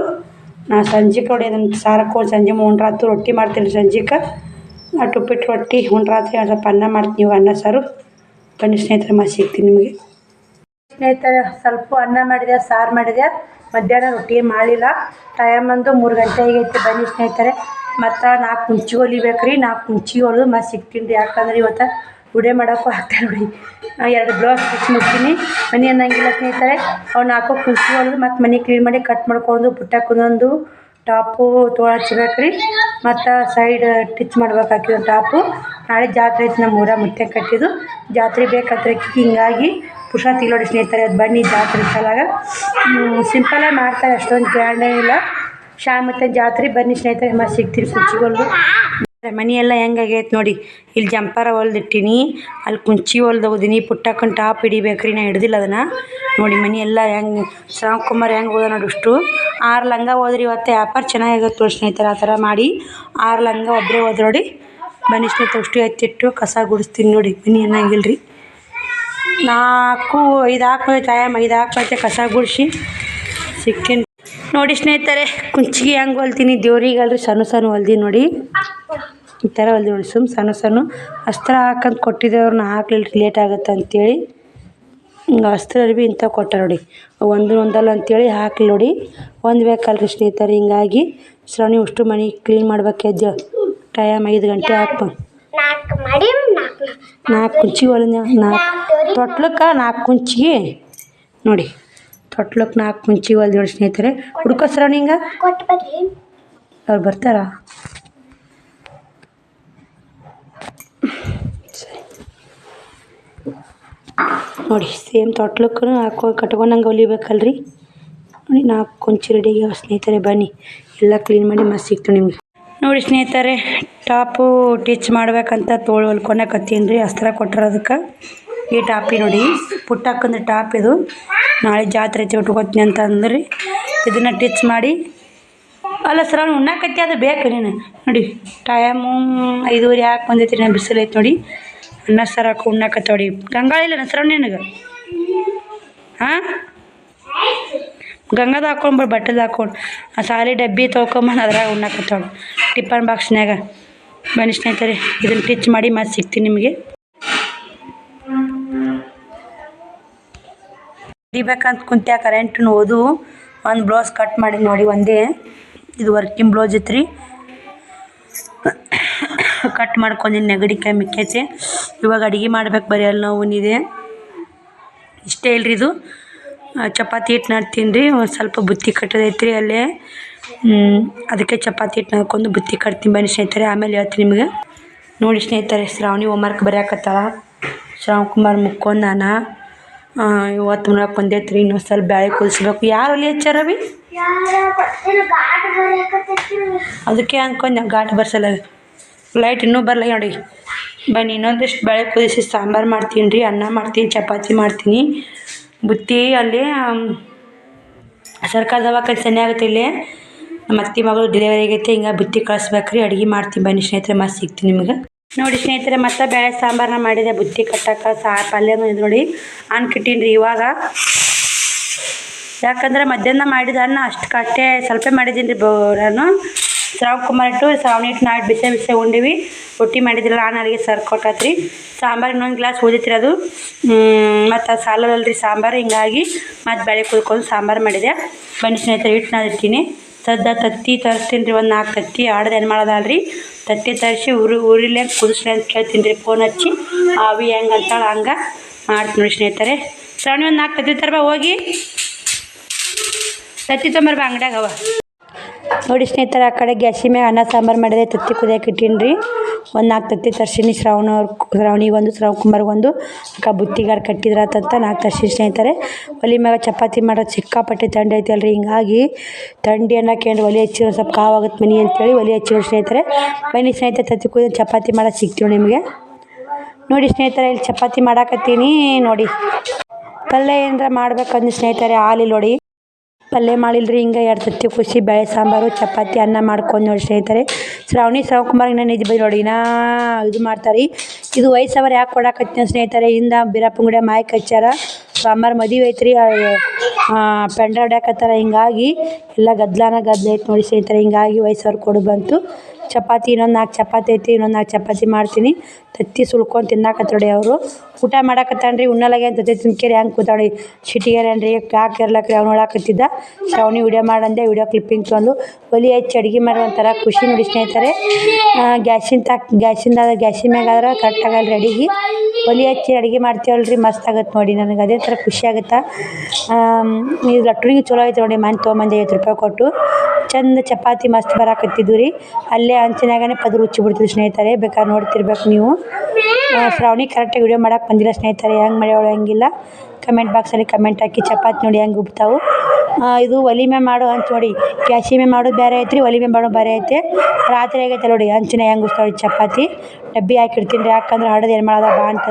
S1: ನಾ ಸಂಜೆಗೆ ನೋಡಿ ಅದನ್ನು ಸಾರು ಹಾಕೊಂಡು ಸಂಜೆ ಉಂಡ್ರಾತು ರೊಟ್ಟಿ ಮಾಡ್ತೀನಿ ಸಂಜೆಗೆ ಅಟ್ಟು ಉಪ್ಪಿಟ್ಟು ರೊಟ್ಟಿ ಉಂಡ್ರಾತು ಸ್ವಲ್ಪ ಅನ್ನ ಮಾಡ್ತೀನಿ. ಅನ್ನ, ಸಾರು. ಬನ್ನಿ ಸ್ನೇಹಿತರೆ ಮತ್ತೆ ಸಿಗ್ತೀನಿ ನಿಮಗೆ. ಸ್ನೇಹಿತರೆ, ಸ್ವಲ್ಪ ಅನ್ನ ಮಾಡಿದೆ ಸಾರು ಮಾಡಿದೆ ಮಧ್ಯಾಹ್ನ ರೊಟ್ಟಿ ಮಾಡಿಲ್ಲ. ಟೈಮ್ ಅಂದು ಮೂರು ಗಂಟೆ ಹೀಗೈತೆ ಬನ್ನಿ ಸ್ನೇಹಿತರೆ. ಮತ್ತು ನಾಲ್ಕು ಕುಂಚಿ ಹೊಲಿಬೇಕು ರೀ ನಾಲ್ಕು ಕುಂಚಿ ಹೊಲಿದು ಮತ್ತು ಸಿಗ್ತೀನಿ ರೀ. ಯಾಕಂದ್ರೆ ಇವತ್ತು ಉಡೆ ಮಾಡೋಕ್ಕೂ ಆಗ್ತಾ ನೋಡಿ. ನಾ ಎರಡು ಬ್ಲೌಸ್ ಸ್ಟಿಚ್ ಮುಗ್ತೀನಿ ಮನೆ ಅನ್ನಂಗಿಲ್ಲ ಸ್ನೇಹಿತರೆ. ಅವ್ನು ನಾಲ್ಕು ಕುಂಚಿ ಹೊಲಿದು ಮತ್ತು ಮನೆ ಕ್ಲೀನ್ ಮಾಡಿ ಕಟ್ ಮಾಡ್ಕೊಂಡು ಪುಟ್ಟಕ್ಕೊಂದೊಂದು ಟಾಪು ತೋಳ ಹಚ್ಬೇಕು ರೀ ಮತ್ತು ಸೈಡ್ ಟಿಚ್ ಮಾಡ್ಬೇಕು ಹಾಕಿರೋ ಟಾಪು. ನಾಳೆ ಜಾತ್ರೆ ಐತೆ ನಮ್ಮ ಊರ ಮುತ್ತೆ ಕಟ್ಟಿದ್ದು. ಜಾತ್ರೆ ಬೇಕಾದ್ರೆ ಹಿಂಗಾಗಿ ಪುಷ ನೋಡಿ ಸ್ನೇಹಿತರೆ, ಅದು ಬನ್ನಿ ಜಾತ್ರೆ ಸಲಾಗ. ಸಿಂಪಲಾಗಿ ಮಾಡ್ತಾರೆ, ಅಷ್ಟೊಂದು ಗ್ರ್ಯಾಂಡೇ ಇಲ್ಲ ಶಾಮತ್ತೆ ಜಾತ್ರೆ, ಬನ್ನಿ ಸ್ನೇಹಿತರೆ, ಮತ್ತೆ ಸಿಗ್ತೀರಿ ಕುಂಚಿಗೊಲ್ದು. ಮನೆಯೆಲ್ಲ ಹೆಂಗಾಗೈತೆ ನೋಡಿ ಇಲ್ಲಿ ಜಂಪಾರ ಹೊಲ್ದಿಟ್ಟಿನಿ ಅಲ್ಲಿ ಕುಂಚಿ ಹೊಲ್ದು ಹೋದಿನಿ ಪುಟ್ಟಕ್ಕನ ಟಾಪ್ ಹಿಡಿಬೇಕ್ರಿ, ನಾ ಹಿಡ್ದಿಲ್ಲ ಅದನ್ನು. ನೋಡಿ ಮನೆ ಎಲ್ಲ ಹೆಂಗೆ ಶ್ರಾಮಕುಮಾರ್ ಹೆಂಗೆ ಹೋದ ನೋಡಿ ಅಷ್ಟು ಆರು ಲಂಗ ಹೋದ್ರಿ ಇವತ್ತು, ವ್ಯಾಪಾರ ಚೆನ್ನಾಗಿರುತ್ತೆ ನೋಡಿ ಸ್ನೇಹಿತರೆ, ಆ ಥರ ಮಾಡಿ. ಆರು ಲಂಗ ಒಬ್ಬರೇ ಹೋದ್ ನೋಡಿ. ಬನ್ನಿ ಸ್ನೇಹಿತರೆ ಅಷ್ಟು ಎತ್ತಿಟ್ಟು ಕಸ ಗುಡಿಸ್ತೀನಿ ನೋಡಿ ಮನೆ ಅನ್ನಂಗಿಲ್ರಿ. ನಾಲ್ಕು, ಐದು ಹಾಕೋ ಟೈಮ್ ಐದು ಹಾಕೈತೆ ಕಸ ಗುಡಿಸಿ, ಸಿಕ್ಕಿನ ನೋಡಿ ಸ್ನೇಹಿತರೆ ಕುಂಚಿಗೆ ಹೆಂಗೆ ಹೊಲ್ತೀನಿ ದೇವ್ರಿಗೆ ಅಲ್ರಿ ಸಣ್ಣ ಸಣ್ಣ ಹೊಲ್ದಿ ನೋಡಿ. ಈ ಥರ ಹೊಲ್ದಿ ನೋಡಿ ಸುಮ್ಮ ಸಣ್ಣ ಸಣ್ಣ. ಅಸ್ತ್ರ ಹಾಕಂತ ಕೊಟ್ಟಿದ್ದೇವ್ರನ್ನ ಹಾಕ್ಲಿಲ್ಲ ಲೇಟ್ ಆಗುತ್ತೆ ಅಂತೇಳಿ. ಹಿಂಗೆ ಅಸ್ತ್ರ ಅರ್ಬಿ ಇಂಥ ಕೊಟ್ಟ ನೋಡಿ. ಒಂದು ಒಂದಲ್ಲ ಅಂತೇಳಿ ಹಾಕ್ಲಿ ನೋಡಿ. ಒಂದು ಬೇಕಲ್ರಿ ಸ್ನೇಹಿತರೆ ಹಿಂಗಾಗಿ ಶ್ರಾವಣಿ ಉಷ್ಟು ಮನೆ ಕ್ಲೀನ್ ಮಾಡ್ಬೇಕು ಎದ್ದು ಟೈಮ್ ಐದು ಗಂಟೆ ಹಾಕ್ಬ
S3: ನಾಲ್ಕು
S1: ಕುಂಚಿಗೆ ಕುಂಚಿ ಹೊಲಿದ ನಾಲ್ಕು ತೊಟ್ಲಕ್ಕೆ ನಾಲ್ಕು ಕುಂಚಿಗೆ. ನೋಡಿ. ತೊಟ್ಲಕ್ಕೆ ನಾಲ್ಕು ಕುಂಚಿ ಹೊಲ್ದು ನೋಡಿ ಸ್ನೇಹಿತರೆ. ಹುಡ್ಕೋ
S3: ಬರ್ರಿ
S1: ಅವ್ರು ಬರ್ತಾರಾ? ನೋಡಿ ಸೇಮ್ ತೊಟ್ಲಕ್ಕೂ ಹಾಕೋ ಕಟ್ಕೊಂಡಂಗೆ ಹೊಲಿಬೇಕಲ್ರಿ. ನೋಡಿ ನಾಲ್ಕು ಕೊಂಚಿ ರೆಡಿ ಆಗ್ಯಾವ ಸ್ನೇಹಿತರೆ ಬನ್ನಿ. ಎಲ್ಲ ಕ್ಲೀನ್ ಮಾಡಿ ಮಸ್ತ್ ಸಿಕ್ತು ನಿಮ್ಗೆ. ನೋಡಿ ಸ್ನೇಹಿತರೆ ಟಾಪು ಟಿಚ್ ಮಾಡ್ಬೇಕಂತ ತೋಳು ಹೊಲ್ಕೊಳಕತ್ತೀನಿ ರೀ ಅಸ್ತ್ರ ಕೊಟ್ಟರೋದಕ್ಕೆ ಈ ಟಾಪಿ ನೋಡಿ ಪುಟ್ಟಕ್ಕಂದ್ರೆ ಟಾಪ್ ಇದು. ನಾಳೆ ಜಾತ್ರೆ ಐತಿ ಉಟ್ಕೋತೀನಿ ಅಂತ ಅಂದ್ರಿ. ಇದನ್ನು ಟಿಚ್ ಮಾಡಿ. ಅಲ್ಲ ಸರ್, ಅವ್ನು ಉಣ್ಣಾಕತ್ತಿ, ಅದು ಬೇಕು ನೀನು. ನೋಡಿ ಟೈಮು ಐದುವರೆ ಹಾಕಿ ಬಂದೈತಿ ನಾನು ಬಿಸಿಲು ಐತಿ ನೋಡಿ. ಅನ್ನ ಸರ್ ಹಾಕಿ, ಉಣ್ಣಾಕತ್ತ ನೋಡಿ. ಗಂಗಾಳಿಲ್ಲ ಸರ್ ನಿನಗೆ? ಹಾಂ? ಗಂಗಾದ ಹಾಕೊಂಡ್ಬರ್ ಬಟ್ಟೆದು ಹಾಕೊಂಡು. ಆ ಸಾಲಿ ಡಬ್ಬಿ ತೊಗೊಂಬಂದು ಅದ್ರಾಗ ಉಣ್ಣಾಕತ್ತವಳು ಟಿಫನ್ ಬಾಕ್ಸ್ನ್ಯಾಗ ಬನ್ನಿ ಸ್ನೇಹಿತರೆ, ಇದನ್ನು ಟಿಚ್ ಮಾಡಿ, ಮತ್ತೆ ಸಿಗ್ತೀನಿ ನಿಮಗೆ. ಹಿಡಿಬೇಕಂತ ಕುಂತ್ಯ ಕರೆಂಟ್ನ ಓದು. ಒಂದು ಬ್ಲೌಸ್ ಕಟ್ ಮಾಡಿ ನೋಡಿ ಒಂದೇ. ಇದು ವರ್ಕಿಂಗ್ ಬ್ಲೌಸ್ ಐತ್ರಿ. ಕಟ್ ಮಾಡ್ಕೊಂಡಿನಿ ನೆಗಡಿ ಕೈ ಮಿಕ್ಕೈತಿ ಇವಾಗ ಅಡುಗೆ ಮಾಡ್ಬೇಕು ಬರೀ ಅಲ್ಲಿ ಇದೆ ಇಷ್ಟೇ ಇಲ್ರಿ ಇದು. ಚಪಾತಿ ಹಿಟ್ಟು ನಡ್ತೀನಿ ರೀ. ಒಂದು ಸ್ವಲ್ಪ ಬುತ್ತಿ ಕಟ್ಟೋದೈತ್ರಿ ಅಲ್ಲೇ. ಅದಕ್ಕೆ ಚಪಾತಿ ಹಿಟ್ಟು ನಾದ್ಕೊಂಡು ಬುತ್ತಿ ಕಟ್ತೀನಿ ಬನ್ನಿ ಸ್ನೇಹಿತರೆ. ಆಮೇಲೆ ಹೇಳ್ತೀನಿ ನಿಮ್ಗೆ. ನೋಡಿ ಸ್ನೇಹಿತರೆ, ಶ್ರಾವಣಿ ಹೋಮ್ವರ್ಕ್ ಬರೆಯಾಕತ್ತಾಳ. ಶ್ರಾವಣ್ ಕುಮಾರ್ ಮುಕ್ಕೊಂದಾನ ಇವತ್ತು ಮಾಡಕ್ಕೆ ಬಂದೈತ್ರಿ ಇನ್ನೊಂದು ಸ್ವಲ್ಪ ಬ್ಯಾಳೆ ಕುದಿಸ್ಬೇಕು. ಯಾರು ಒಲಿ ಹಚ್ಚಾರ ಬಿ ಅದಕ್ಕೆ ಅನ್ಕೊಂಡು, ಘಾಟ್ ಬರ್ಸಲ್ಲ. ಲೈಟ್ ಇನ್ನೂ ಬರಲ್ಲ ನೋಡಿ. ಬನ್ನಿ, ಇನ್ನೊಂದಿಷ್ಟು ಬೇಳೆ ಕುದಿಸಿ ಸಾಂಬಾರು ಮಾಡ್ತೀನಿ ರೀ, ಅನ್ನ ಮಾಡ್ತೀನಿ, ಚಪಾತಿ ಮಾಡ್ತೀನಿ. ಬುತ್ತಿ ಅಲ್ಲಿ ಸರ್ಕಾರ ದವಾಖಾನೆ ಸನ್ನೆ ಆಗುತ್ತೆ ಇಲ್ಲಿ. ನಮ್ಮ ಅತ್ತೆ ಮಗಳು ಡೆಲಿವರಿ ಆಗೈತೆ, ಹಿಂಗೆ ಬುತ್ತಿ ಕಳಿಸ್ಬೇಕು ರೀ ಅಡುಗೆ ಮಾಡ್ತೀನಿ ಬನ್ನಿ ಸ್ನೇಹಿತರೆ ಮತ್ತೆ ಸಿಗ್ತೀನಿ ನಿಮಗೆ. ನೋಡಿ ಸ್ನೇಹಿತರೆ, ಮತ್ತೆ ಬೇಳೆ ಸಾಂಬಾರನ್ನ ಮಾಡಿದೆ. ಬುತ್ತಿ ಕಟ್ಟಕ್ಕೆ ಸಾ ಪಲ್ಯನೂ ಇದು ನೋಡಿ. ಅನ್ಕಿಟ್ಟೀನಿ ರೀ ಇವಾಗ. ಯಾಕಂದ್ರೆ ಮಧ್ಯಾಹ್ನ ಮಾಡಿದ ಅನ್ನ ಅಷ್ಟು ಕಟ್ಟೆ ಸ್ವಲ್ಪ ಮಾಡಿದ್ದೀನಿ ರೀ ನಾನು. ಶ್ರಾವ್ ಕುಮಾರ್ ಇಟ್ಟು ಶ್ರಾವಣ ಇಟ್ಟು ನಾಳೆ ಬಿಸಿ ಬಿಸಿ ಉಂಡಿವಿ. ರೊಟ್ಟಿ ಮಾಡಿದ್ರಲ್ಲ ನಾನು ಅಲ್ಲಿಗೆ ಸರ್ ಕೊಟ್ಟತ್ರಿ. ಸಾಂಬಾರು ಇನ್ನೊಂದು ಗ್ಲಾಸ್ ಓದಿತ್ರಿ ಅದು. ಮತ್ತು ಸಾಲಲ್ಲರಿ ಸಾಂಬಾರು. ಹಿಂಗಾಗಿ ಮತ್ತು ಬೇಳೆ ಕುದ್ಕೊಂಡು ಸಾಂಬಾರು ಮಾಡಿದೆ. ಬನ್ನಿ ಸ್ನೇಹಿತರೆ ಹಿಟ್ಟು ನಾದಿರ್ತೀನಿ ಸದ್ದ ತತ್ತಿ ತರಿಸ್ತೀನಿ ರೀ, ಒಂದು ನಾಲ್ಕು ತತ್ತಿ ಆಡ್ದು ಏನು ಮಾಡೋದಲ್ರಿ? ತತ್ತಿ ತರಿಸಿ ಉರಿ, ಉರಿಲೆ ಕುದಿಸ್ಲಿ ಅಂತ ಕೇಳ್ತೀನಿ ರೀ ಫೋನ್ ಹಚ್ಚಿ. ಅವಿ ಹೆಂಗೆ ಅಂತಾಳೆ ಹಂಗೆ ಮಾಡ್ತೀನಿ ನೋಡಿ ಸ್ನೇಹಿತರೆ. ಶ್ರಾವಣಿ ಒಂದು ನಾಲ್ಕು ತತ್ತಿ ತರಬ ಹೋಗಿ. ತತ್ತಿ ತೊಂಬರ್ಬ ಅಂಗಡ್ಯಾಗ ಅವ. ನೋಡಿ ಸ್ನೇಹಿತರೆ, ಆ ಕಡೆ ಗ್ಯಾಸಿ ಅನ್ನ ಸಾಂಬಾರು ಮಾಡಿದೆ, ತತ್ತಿ ಕುದಿಯಕ್ಕೆ ಇಟ್ಟೀನಿ ರೀ ಒಂದು ನಾಲ್ಕು ತತ್ತಿ ತರ್ಸೀನಿ, ಶ್ರಾವಣ ಅವ್ರ ಶ್ರಾವಣಿಗೆ ಒಂದು, ಶ್ರಾವಣ ಕುಮಾರ್ ಒಂದು, ಅಕ್ಕ ಬುತ್ತಿಗಾರ ಕಟ್ಟಿದ್ರಾತಂತ ನಾಲ್ಕು ತರ್ಸೀನಿ ಸ್ನೇಹಿತರೆ. ಒಲಿ ಮ್ಯಾಗ ಚಪಾತಿ ಮಾಡೋದು ಸಿಕ್ಕಾಪಟ್ಟೆ ತಂಡಿ ಐತೆ ಅಲ್ರಿ ಹಿಂಗಾಗಿ ಥಂಡಿ ಅನ್ನೋಕೇನು ಒಲೆ ಹಚ್ಚಿರೋ ಸ್ವಲ್ಪ ಕಾವಾಗುತ್ತೆ ಮನಿ ಅಂತೇಳಿ ಒಲೆ ಹಚ್ಚಿರೋ ಸ್ನೇಹಿತರೆ. ಬನ್ನಿ ಸ್ನೇಹಿತರೆ, ತತ್ತಿ ಕುದಿ ಚಪಾತಿ ಮಾಡೋದು ಸಿಗ್ತೀವಿ ನಿಮಗೆ. ನೋಡಿ ಸ್ನೇಹಿತರೆ, ಇಲ್ಲಿ ಚಪಾತಿ ಮಾಡಾಕತ್ತೀನಿ, ನೋಡಿ. ಪಲ್ಯ ಏನಾರ ಮಾಡ್ಬೇಕಂದ್ರೆ ಸ್ನೇಹಿತರೆ ಹಾಲಿಲ್ಲ ನೋಡಿ. ಪಲ್ಯ ಮಾಡಿಲ್ರಿ, ಹಿಂಗೆ ಎರಡು ಸರ್ತಿ ಕುಸಿ ಬೇಳೆ ಸಾಂಬಾರು, ಚಪಾತಿ, ಅನ್ನ ಮಾಡ್ಕೊಂಡು ನೋಡಿ ಸ್ನೇಹಿತರೆ. ಶ್ರಾವಣಿ ಶ್ರವಣಕುಮಾರ್ ಇನ್ನೂ ನಿಜ ಬೈ ನೋಡಿ ನಾ ಇದು ಮಾಡ್ತಾರೆ. ಇದು ವಯಸ್ಸವ್ರು ಯಾಕೆ ಕೊಡಾಕತ್ತೀನಿ ಸ್ನೇಹಿತರೆ, ಹಿಂದ ಬೀರಪ್ಪಂಗುಡೆ ಮಾಯಕ್ ಹಚ್ಚಾರ ಸಾಂಬಾರ್ ಮದುವೆ ಐತ್ರಿ ಪೆಂಡ ಹೊಡ್ಯಾಕತ್ತಾರ ಹಿಂಗಾಗಿ ಎಲ್ಲ ಗದ್ಲಾನ ಗದ್ಲ ಐತೆ ನೋಡಿ ಸ್ನೇಹಿತರೆ, ಹಿಂಗಾಗಿ ವಯಸ್ಸವ್ರು ಕೊಡು ಬಂತು. ಚಪಾತಿ, ಇನ್ನೊಂದು ನಾಲ್ಕು ಚಪಾತಿ ಐತಿ, ಇನ್ನೊಂದು ನಾಲ್ಕು ಚಪಾತಿ ಮಾಡ್ತೀನಿ. ತತ್ತಿ ಸುಲ್ಕೊಂಡು ತಿನ್ನಾಕತ್ತೋಡಿ ಅವರು. ಊಟ ಮಾಡಾಕತ್ತಾನ್ರಿ ಉಣ್ಣಲಾಗೆ ಅಂತ ತತ್ತಿ ತಿನ್ಕೇರಿ ಹೆಂಗೆ ಕೂತಾಡಿ ಸಿಟಿಗೇರನ್ರಿ ಯಾಕೆ ಇರ್ಲಕ್ರಿ ಅವ್ನು ನೋಡಾಕತ್ತಿದ್ದ ಶ್ರಾವಣಿ ವಿಡಿಯೋ ಮಾಡಂದೆ, ವಿಡಿಯೋ ಕ್ಲಿಪ್ಪಿಂಗ್ ತಂದು. ಒಲಿ ಹಚ್ಚಿ ಅಡುಗೆ ಮಾಡೋ ಒಂಥರ ಖುಷಿ ನೋಡಿ ಸ್ನೇಹಿತರೆ. ಗ್ಯಾಸಿನ ತಾಕ್ ಗ್ಯಾಸಿಂದ, ಗ್ಯಾಸಿನ ಮ್ಯಾಗ ಆದ್ರೆ ಕರೆಕ್ಟ್ ರೀ ಅಡಿಗೆ. ಒಲಿ ಹಚ್ಚಿ ಅಡುಗೆ ಮಾಡ್ತೀವಲ್ರಿ, ಮಸ್ತ್ ಆಗುತ್ತೆ ನೋಡಿ, ನನಗೆ ಅದೇ ಥರ ಖುಷಿ ಆಗುತ್ತೆ. ಇದು ಲಟ್ರಿಗೆ ಚಲೋ ಐತೆ ನೋಡಿ ಮನೆ ತೊಗೊಂಬಂದೆ ಐವತ್ತು ರೂಪಾಯಿ ಕೊಟ್ಟು. ಚಂದ ಚಪಾತಿ ಮಸ್ತ್ ಬರಾಕತ್ತಿದ್ದು ರೀ. ಅಲ್ಲೇ ಹಂಚಿನಾಗನೇ ಪದ್ರ ಉಚ್ಚಿ ಬಿಡ್ತೀವಿ ಸ್ನೇಹಿತರೆ, ಬೇಕಾದ್ರೆ ನೋಡ್ತಿರ್ಬೇಕು ನೀವು. ಶ್ರಾವಣಿ ಕರೆಕ್ಟಾಗಿ ವಿಡಿಯೋ ಮಾಡೋಕೆ ಬಂದಿಲ್ಲ ಸ್ನೇಹಿತರೆ, ಹೆಂಗೆ ಮಾಡ್ಯಾವಳು ಹೆಂಗಿಲ್ಲ. ಕಮೆಂಟ್ ಬಾಕ್ಸಲ್ಲಿ ಕಮೆಂಟ್ ಹಾಕಿ, ಚಪಾತಿ ನೋಡಿ ಹೆಂಗೆ ಉಬ್ತಾವು ಇದು ಒಲಿ ಮೇಲೆ ಮಾಡೋ ಹಂಚು ನೋಡಿ ಗ್ಯಾಸಿ ಮೇಲೆ ಮಾಡೋದು ಬೇರೆ ಐತ್ರಿ ಒಲಿ ಮೇಲೆ ಮಾಡೋದು ಬೇರೆ ಐತೆ. ರಾತ್ರಿ ಆಗೈತೆ ನೋಡಿ ಹಂಚಿನ ಹೆಂಗೆ ಉಸ್ತಾವ್ ಚಪಾತಿ. ಡಬ್ಬಿ ಹಾಕಿಡ್ತೀನಿ ಯಾಕಂದ್ರೆ ಹಡದು ಏನು ಮಾಡೋದ ಬಾ ಅಂತ.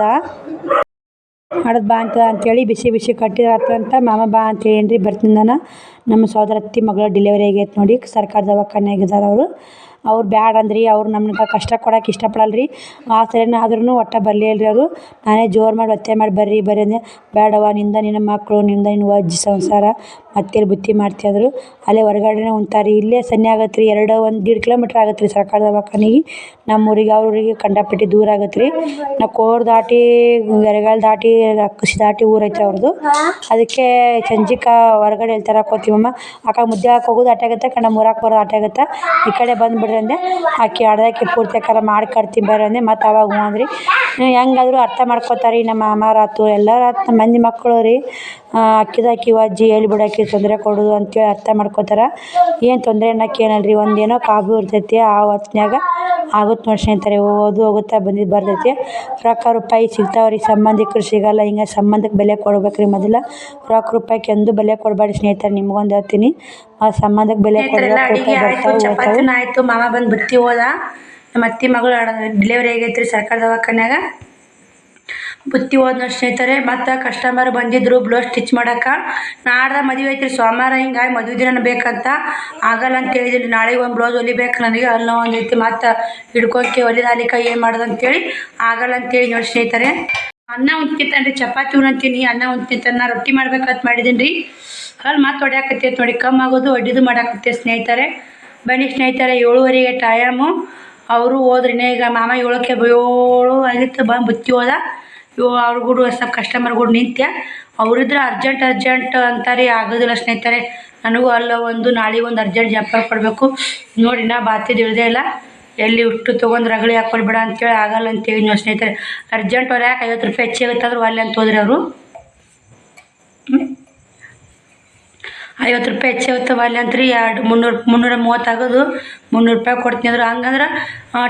S1: ಮಾಡೋದು ಬಾ ಅಂತದ ಅಂತೇಳಿ ಬಿಸಿ ಬಿಸಿ ಕಟ್ಟಿದಾತು ಅಂತ, ಮಾಮ ಬಾ ಅಂತ ರೀ ಬರ್ತೀನಿ ನಾನು. ನಮ್ಮ ಸೋದರತ್ತಿ ಮಗಳ ಡೆಲಿವರಿ ಆಗೈತೆ ನೋಡಿ, ಸರ್ಕಾರದ ದವಾಖಾನೆ ಆಗಿದ್ದಾರೆ ಅವರು. ಅವ್ರು ಬ್ಯಾಡ ಅಂದ್ರಿ ಅವ್ರು ನಮ್ಗೆ ಕಷ್ಟ ಕೊಡಕ್ಕೆ ಇಷ್ಟಪಡಲ್ಲ ರೀ ಆ ಸರಿನ ಆದ್ರೂ ಒಟ್ಟು ಬರಲೇ ಇಲ್ರಿ ಅವರು. ನಾನೇ ಜೋರು ಮಾಡಿ ಒತ್ತಾಯ ಮಾಡಿ ಬರ್ರಿ ಬರ್ರಿ ಅಂದೆ. ಬೇಡವ್ವ ನಿಂದ ನಿನ್ನ ಮಕ್ಕಳು ನಿಂದ ನಿನ್ನ ಅಜ್ಜಿ ಸಂಸಾರ. ಮತ್ತೇನು ಬುತ್ತಿ ಮಾಡ್ತಿದ್ರು ಅಲ್ಲೇ ಹೊರ್ಗಡೆನೇ ಉಣ್ತಾರೆ ಇಲ್ಲೇ ಸನ್ನೆ ಆಗತ್ತೆ ರೀ ಎರಡು, ಒಂದು, ದೀಡ್ ಕಿಲೋಮೀಟ್ರ್ ಆಗತ್ತೆ ರೀ ಸರ್ಕಾರಿ ದವಾಖಾನಿಗೆ. ನಮ್ಮ ಊರಿಗೆ ಅವ್ರ ಊರಿಗೆ ಕಂಡಾಪಟ್ಟಿ ದೂರ ಆಗತ್ತೆ ರೀ ನಾವು ಕೋರ್ ದಾಟಿ ಎರೆಗಾಲ್ ದಾಟಿ ಕೃಷಿ ದಾಟಿ ಊರು ಐತೆ ಅವ್ರದ್ದು ಅದಕ್ಕೆ ಸಂಜಿಕ ಹೊರಗಡೆ ಎಲ್ಲಿ ತರಕ್ಕೆ ಹೋಗ್ತೀವಮ್ಮ ಆಕ ಮುದ್ದೆ ಹಾಕಿ ಹೋಗೋದು ಆಟ ಆಗುತ್ತೆ? ಕಣ ಮೂರಾಕ್ ಬರೋದು ಆಟ ಆಗುತ್ತೆ? ಈ ಕಡೆ ಬಂದುಬಿಡ್ರಿ ಅಂದೆ. ಆಕಿ ಅರ್ಧಕ್ಕೆ ಪೂರ್ತಿ ಅಕ್ಕಾರ ಮಾಡಿ ಕಟ್ತೀನಿ ಬರ್ರಿ ಅಂದೆ. ಮತ್ತು ಅವಾಗ ಹ್ಞೂ ಅಂದ್ರಿ. ಹೆಂಗಾದ್ರು ಅರ್ಥ ಮಾಡ್ಕೋತಾರೆ. ನಮ್ಮ ಮಾಮಾರಾತು ಎಲ್ಲರಾತು ಮಂದಿ ಮಕ್ಕಳು ರೀ. ಅಕ್ಕಿದ ಅಕ್ಕಿ ಅಜ್ಜಿ ಎಲ್ಲಿ ಬಿಡಾಕಿ ತೊಂದರೆ ಕೊಡೋದು ಅಂತೇಳಿ ಅರ್ಥ ಮಾಡ್ಕೋತಾರೆ. ಏನು ತೊಂದರೆ ಅನ್ನಕ್ಕೆ ಏನಲ್ಲ ರೀ ಒಂದೇನೋ ಕಾಬು ಇರ್ತೈತಿ ಆ ಹೊತ್ನ್ಯಾಗ ಆಗುತ್ತೆ ನೋಡಿ ಸ್ನೇಹಿತರೆ ಓದು ಹೋಗುತ್ತಾ ಬಂದಿದ್ದು ಬರ್ತೈತಿ. ರೊಕ್ಕ ರೂಪಾಯಿ ಸಿಗ್ತಾವೆ ರೀ ಸಂಬಂಧಿಕರು ಸಿಗಲ್ಲ ಹಿಂಗೆ ಸಂಬಂಧಕ್ಕೆ ಬೆಲೆ ಕೊಡ್ಬೇಕು ರೀ ಮೊದಲು. ರೊಕ್ಕ ರೂಪಾಯಿಗೆ ಎಂದು ಬೆಲೆ ಕೊಡಬೇಡಿ ಸ್ನೇಹಿತರೆ ನಿಮ್ಗೊಂದು ಹೇಳ್ತೀನಿ. ಆ ಸಂಬಂಧಕ್ಕೆ ಬೆಲೆ ಕೊಡಬೇಕು
S2: ಆಯ್ತು ಮಾಮ ಬಂದು ಬತ್ತಿ ಹೋದ. ನಮ್ಮ ಅತ್ತಿ ಮಗಳು ಡೆಲಿವರಿ ಆಗೈತೆ ರೀ ಸರ್ಕಾರಿ ದವಾಖಾನ್ಯಾಗ. ಬುತ್ತಿ ಹೋದ್ ಸ್ನೇಹಿತರೆ, ಮತ್ತು ಕಸ್ಟಮರ್ ಬಂದಿದ್ರು ಬ್ಲೌಸ್ ಸ್ಟಿಚ್ ಮಾಡಕ್ಕೆ. ನಾಡ್ದ ಮದುವೆ ಐತ್ರಿ ಸೋಮವಾರ, ಹಿಂಗಾಗಿ ಮದುವೆ ದಿನ ಬೇಕಂತ. ಆಗಲ್ಲ ಅಂತ ಹೇಳಿದ್ರಿ ನಾಳೆಗೆ ಒಂದು ಬ್ಲೌಸ್ ಹೊಲಿಬೇಕು ನನಗೆ ಅಲ್ಲ ಒಂದು ಐತಿ ಮತ್ತು ಹಿಡ್ಕೊಕ್ಕೆ ಹೊಲಿದಾಲಿಕ ಏನು ಮಾಡೋದು ಅಂತೇಳಿ ಆಗಲ್ಲ ಅಂತೇಳಿ ನೋಡಿ ಸ್ನೇಹಿತರೆ. ಅನ್ನ ಉಣ್ತಿಂತಾನೆ ರೀ ಚಪಾತಿ ಉಣ್ತೀನಿ ಅನ್ನ ಉಣ್ತಿಂತಾನೆ ನಾ ರೊಟ್ಟಿ ಮಾಡ್ಬೇಕಂತ ಮಾಡಿದ್ದೀನಿ ರೀ ಅಲ್ಲಿ ಮತ್ತೆ ಹೊಡ್ಯಾಕತ್ತೈತೆ ನೋಡಿ ಕಮ್ಮಿ ಆಗೋದು, ಒಡ್ಡಿದು ಮಾಡಾಕತ್ತೆ ಸ್ನೇಹಿತರೆ. ಬನ್ನಿ ಸ್ನೇಹಿತರೆ, ಏಳುವರೆಗೆ ಟೈಮು ಅವರು ಹೋದ್ರಿನೇ, ಈಗ ಮಾಮ ಏಳಕ್ಕೆ ಏಳು ಆಗಿತ್ತು ಬಂದು ಬುತ್ತಿ ಹೋದ. ಇವು ಅವ್ರ ಕೂಡ ಸ್ವಲ್ಪ ಕಸ್ಟಮರ್ ಕೂಡ ನಿಂತ್ಯ. ಅವರಿದ್ರೆ ಅರ್ಜೆಂಟ್ ಅರ್ಜೆಂಟ್ ಅಂತಾರೆ, ಆಗೋದಿಲ್ಲ ಸ್ನೇಹಿತರೆ. ನನಗೂ ಅಲ್ಲ, ಒಂದು ನಾಳೆ ಒಂದು ಅರ್ಜೆಂಟ್ ಜಂಪರ್ ಕೊಡಬೇಕು. ನೋಡಿ, ನಾ ಬಾತಿದ್ದು ಇಳ್ದೇ ಇಲ್ಲ. ಎಲ್ಲಿ ಉಟ್ಟು ತೊಗೊಂಡು ರಗಳಿ ಹಾಕ್ಕೊಳ್ಬೇಡ ಅಂತೇಳಿ ಆಗಲ್ಲ ಅಂತೇಳಿ ನೀವು ಸ್ನೇಹಿತರೆ. ಅರ್ಜೆಂಟ್ ಅವ್ರು ಯಾಕೆ ಐವತ್ತು ರೂಪಾಯಿ ಹೆಚ್ಚಾಗುತ್ತಾದ್ರು ಅಲ್ಲಿ ಅಂತ ಹೋದ್ರಿ ಅವರು? ಐವತ್ತು ರೂಪಾಯಿ ಹೆಚ್ಚಾಗುತ್ತೆ ಅಲ್ಲಿ ಅಂತ್ರಿ ಎರಡು ಮುನ್ನೂರು, ಮುನ್ನೂರ ಮೂವತ್ತು ಆಗೋದು. ಮುನ್ನೂರು ರೂಪಾಯಿ ಕೊಡ್ತೀನಿ ಅಂದ್ರೆ. ಹಂಗಂದ್ರೆ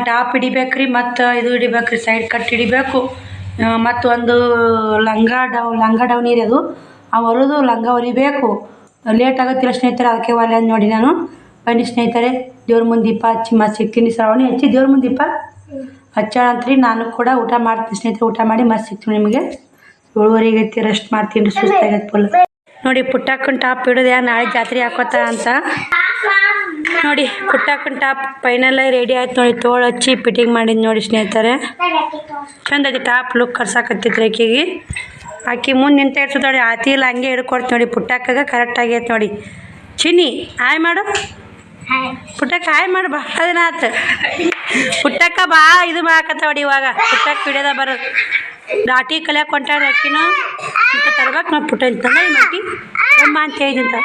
S2: ಟಾಪ್ ಹಿಡಿಬೇಕು ರೀ ಮತ್ತು ಇದು ಹಿಡಿಬೇಕು ರೀ ಸೈಡ್ ಕಟ್ ಹಿಡಿಬೇಕು. ಮತ್ತು ಒಂದು ಲಂಗ ಡವ್ ಲಂಗ ಡೌನಿ ಅದು. ಆ ಹೊಲಿದು ಲಂಗ ಹೊಲಿಬೇಕು ಲೇಟ್ ಆಗುತ್ತಿಲ್ಲ ಸ್ನೇಹಿತರೆ, ಅದಕ್ಕೆ ಒಲೆ ನೋಡಿ ನಾನು. ಬನ್ನಿ ಸ್ನೇಹಿತರೆ, ದೇವ್ರ ಮುಂದೆ ಹಚ್ಚಿ ಮತ್ತೆ ಸಿಗ್ತೀನಿ ಶ್ರಾವಣಿ. ಹಚ್ಚಿ ದೇವ್ರ ಮುಂದೆ ದೀಪ ಹಚ್ಚಾಳಂತ್ರಿ ನಾನು ಕೂಡ ಊಟ ಮಾಡ್ತೀನಿ ಸ್ನೇಹಿತರೆ, ಊಟ ಮಾಡಿ ಮತ್ತೆ ಸಿಗ್ತೀನಿ ನಿಮಗೆ. ಏಳುವರೆಗೆ ರೆಸ್ಟ್ ಮಾಡ್ತೀನಿ ರೀ ಫುಲ್ ನೋಡಿ ಪುಟ್ಟಾಕನ್ ಟಾಪ್ ಇಡೋದು ಯಾ ನಾಳೆ ಜಾತ್ರೆ ಹಾಕೋತ ಅಂತ. ನೋಡಿ ಪುಟ್ಟಾಕನ್ ಟಾಪ್ ಫೈನಲ್ ರೆಡಿ ಆಯ್ತು ನೋಡಿ, ತೋಳು ಹಚ್ಚಿ ಫಿಟ್ಟಿಂಗ್ ಮಾಡಿದ್ ನೋಡಿ ಸ್ನೇಹಿತರೆ. ಚಂದ ಐತಿ ಟಾಪ್ ಲುಕ್ ಕರ್ಸಾಕತ್ತಿತ್ತು ಆಕೆಗೆ ಆಕಿ ಮುಂದೆ ನಿಂತ ಇರ್ತದೆ ನೋಡಿ ಆತಿ ಇಲ್ಲ ಹಂಗೆ ಹಿಡ್ಕೊಡ್ತು ನೋಡಿ ಪುಟ್ಟಾಕಾಗ ಕರೆಕ್ಟ್ ಆಗೈತೆ ನೋಡಿ. ಚಿನ್ನಿ, ಹಾಯ್ ಮಾಡು. ಪುಟ್ಟಕ್ಕ, ಹಾಯ್ ಮಾಡು, ಬಾ ಆತು ಪುಟ್ಟಕ್ಕ ಬಾ, ಇದು ಮಾಡಾಕತ್ತ ನೋಡಿ ಇವಾಗ. ಪುಟ್ಟಕ್ಕ ಹಿಡಿಯೋದ ಬರೋದು. ದಾಟಿ ಕಲಿಯಕ್ಕೆ ಹೊಂಟಾಡ ಅಕ್ಕಿನ ಇಂಥ ತರ್ಬೇಕು ನಾವು ಪುಟ್ಟ ಅಂತಂದ ಈ ಮಟ್ಟಿ ತೊಂಬ ಅಂತ ಹೇಳಿದ್ದಂತ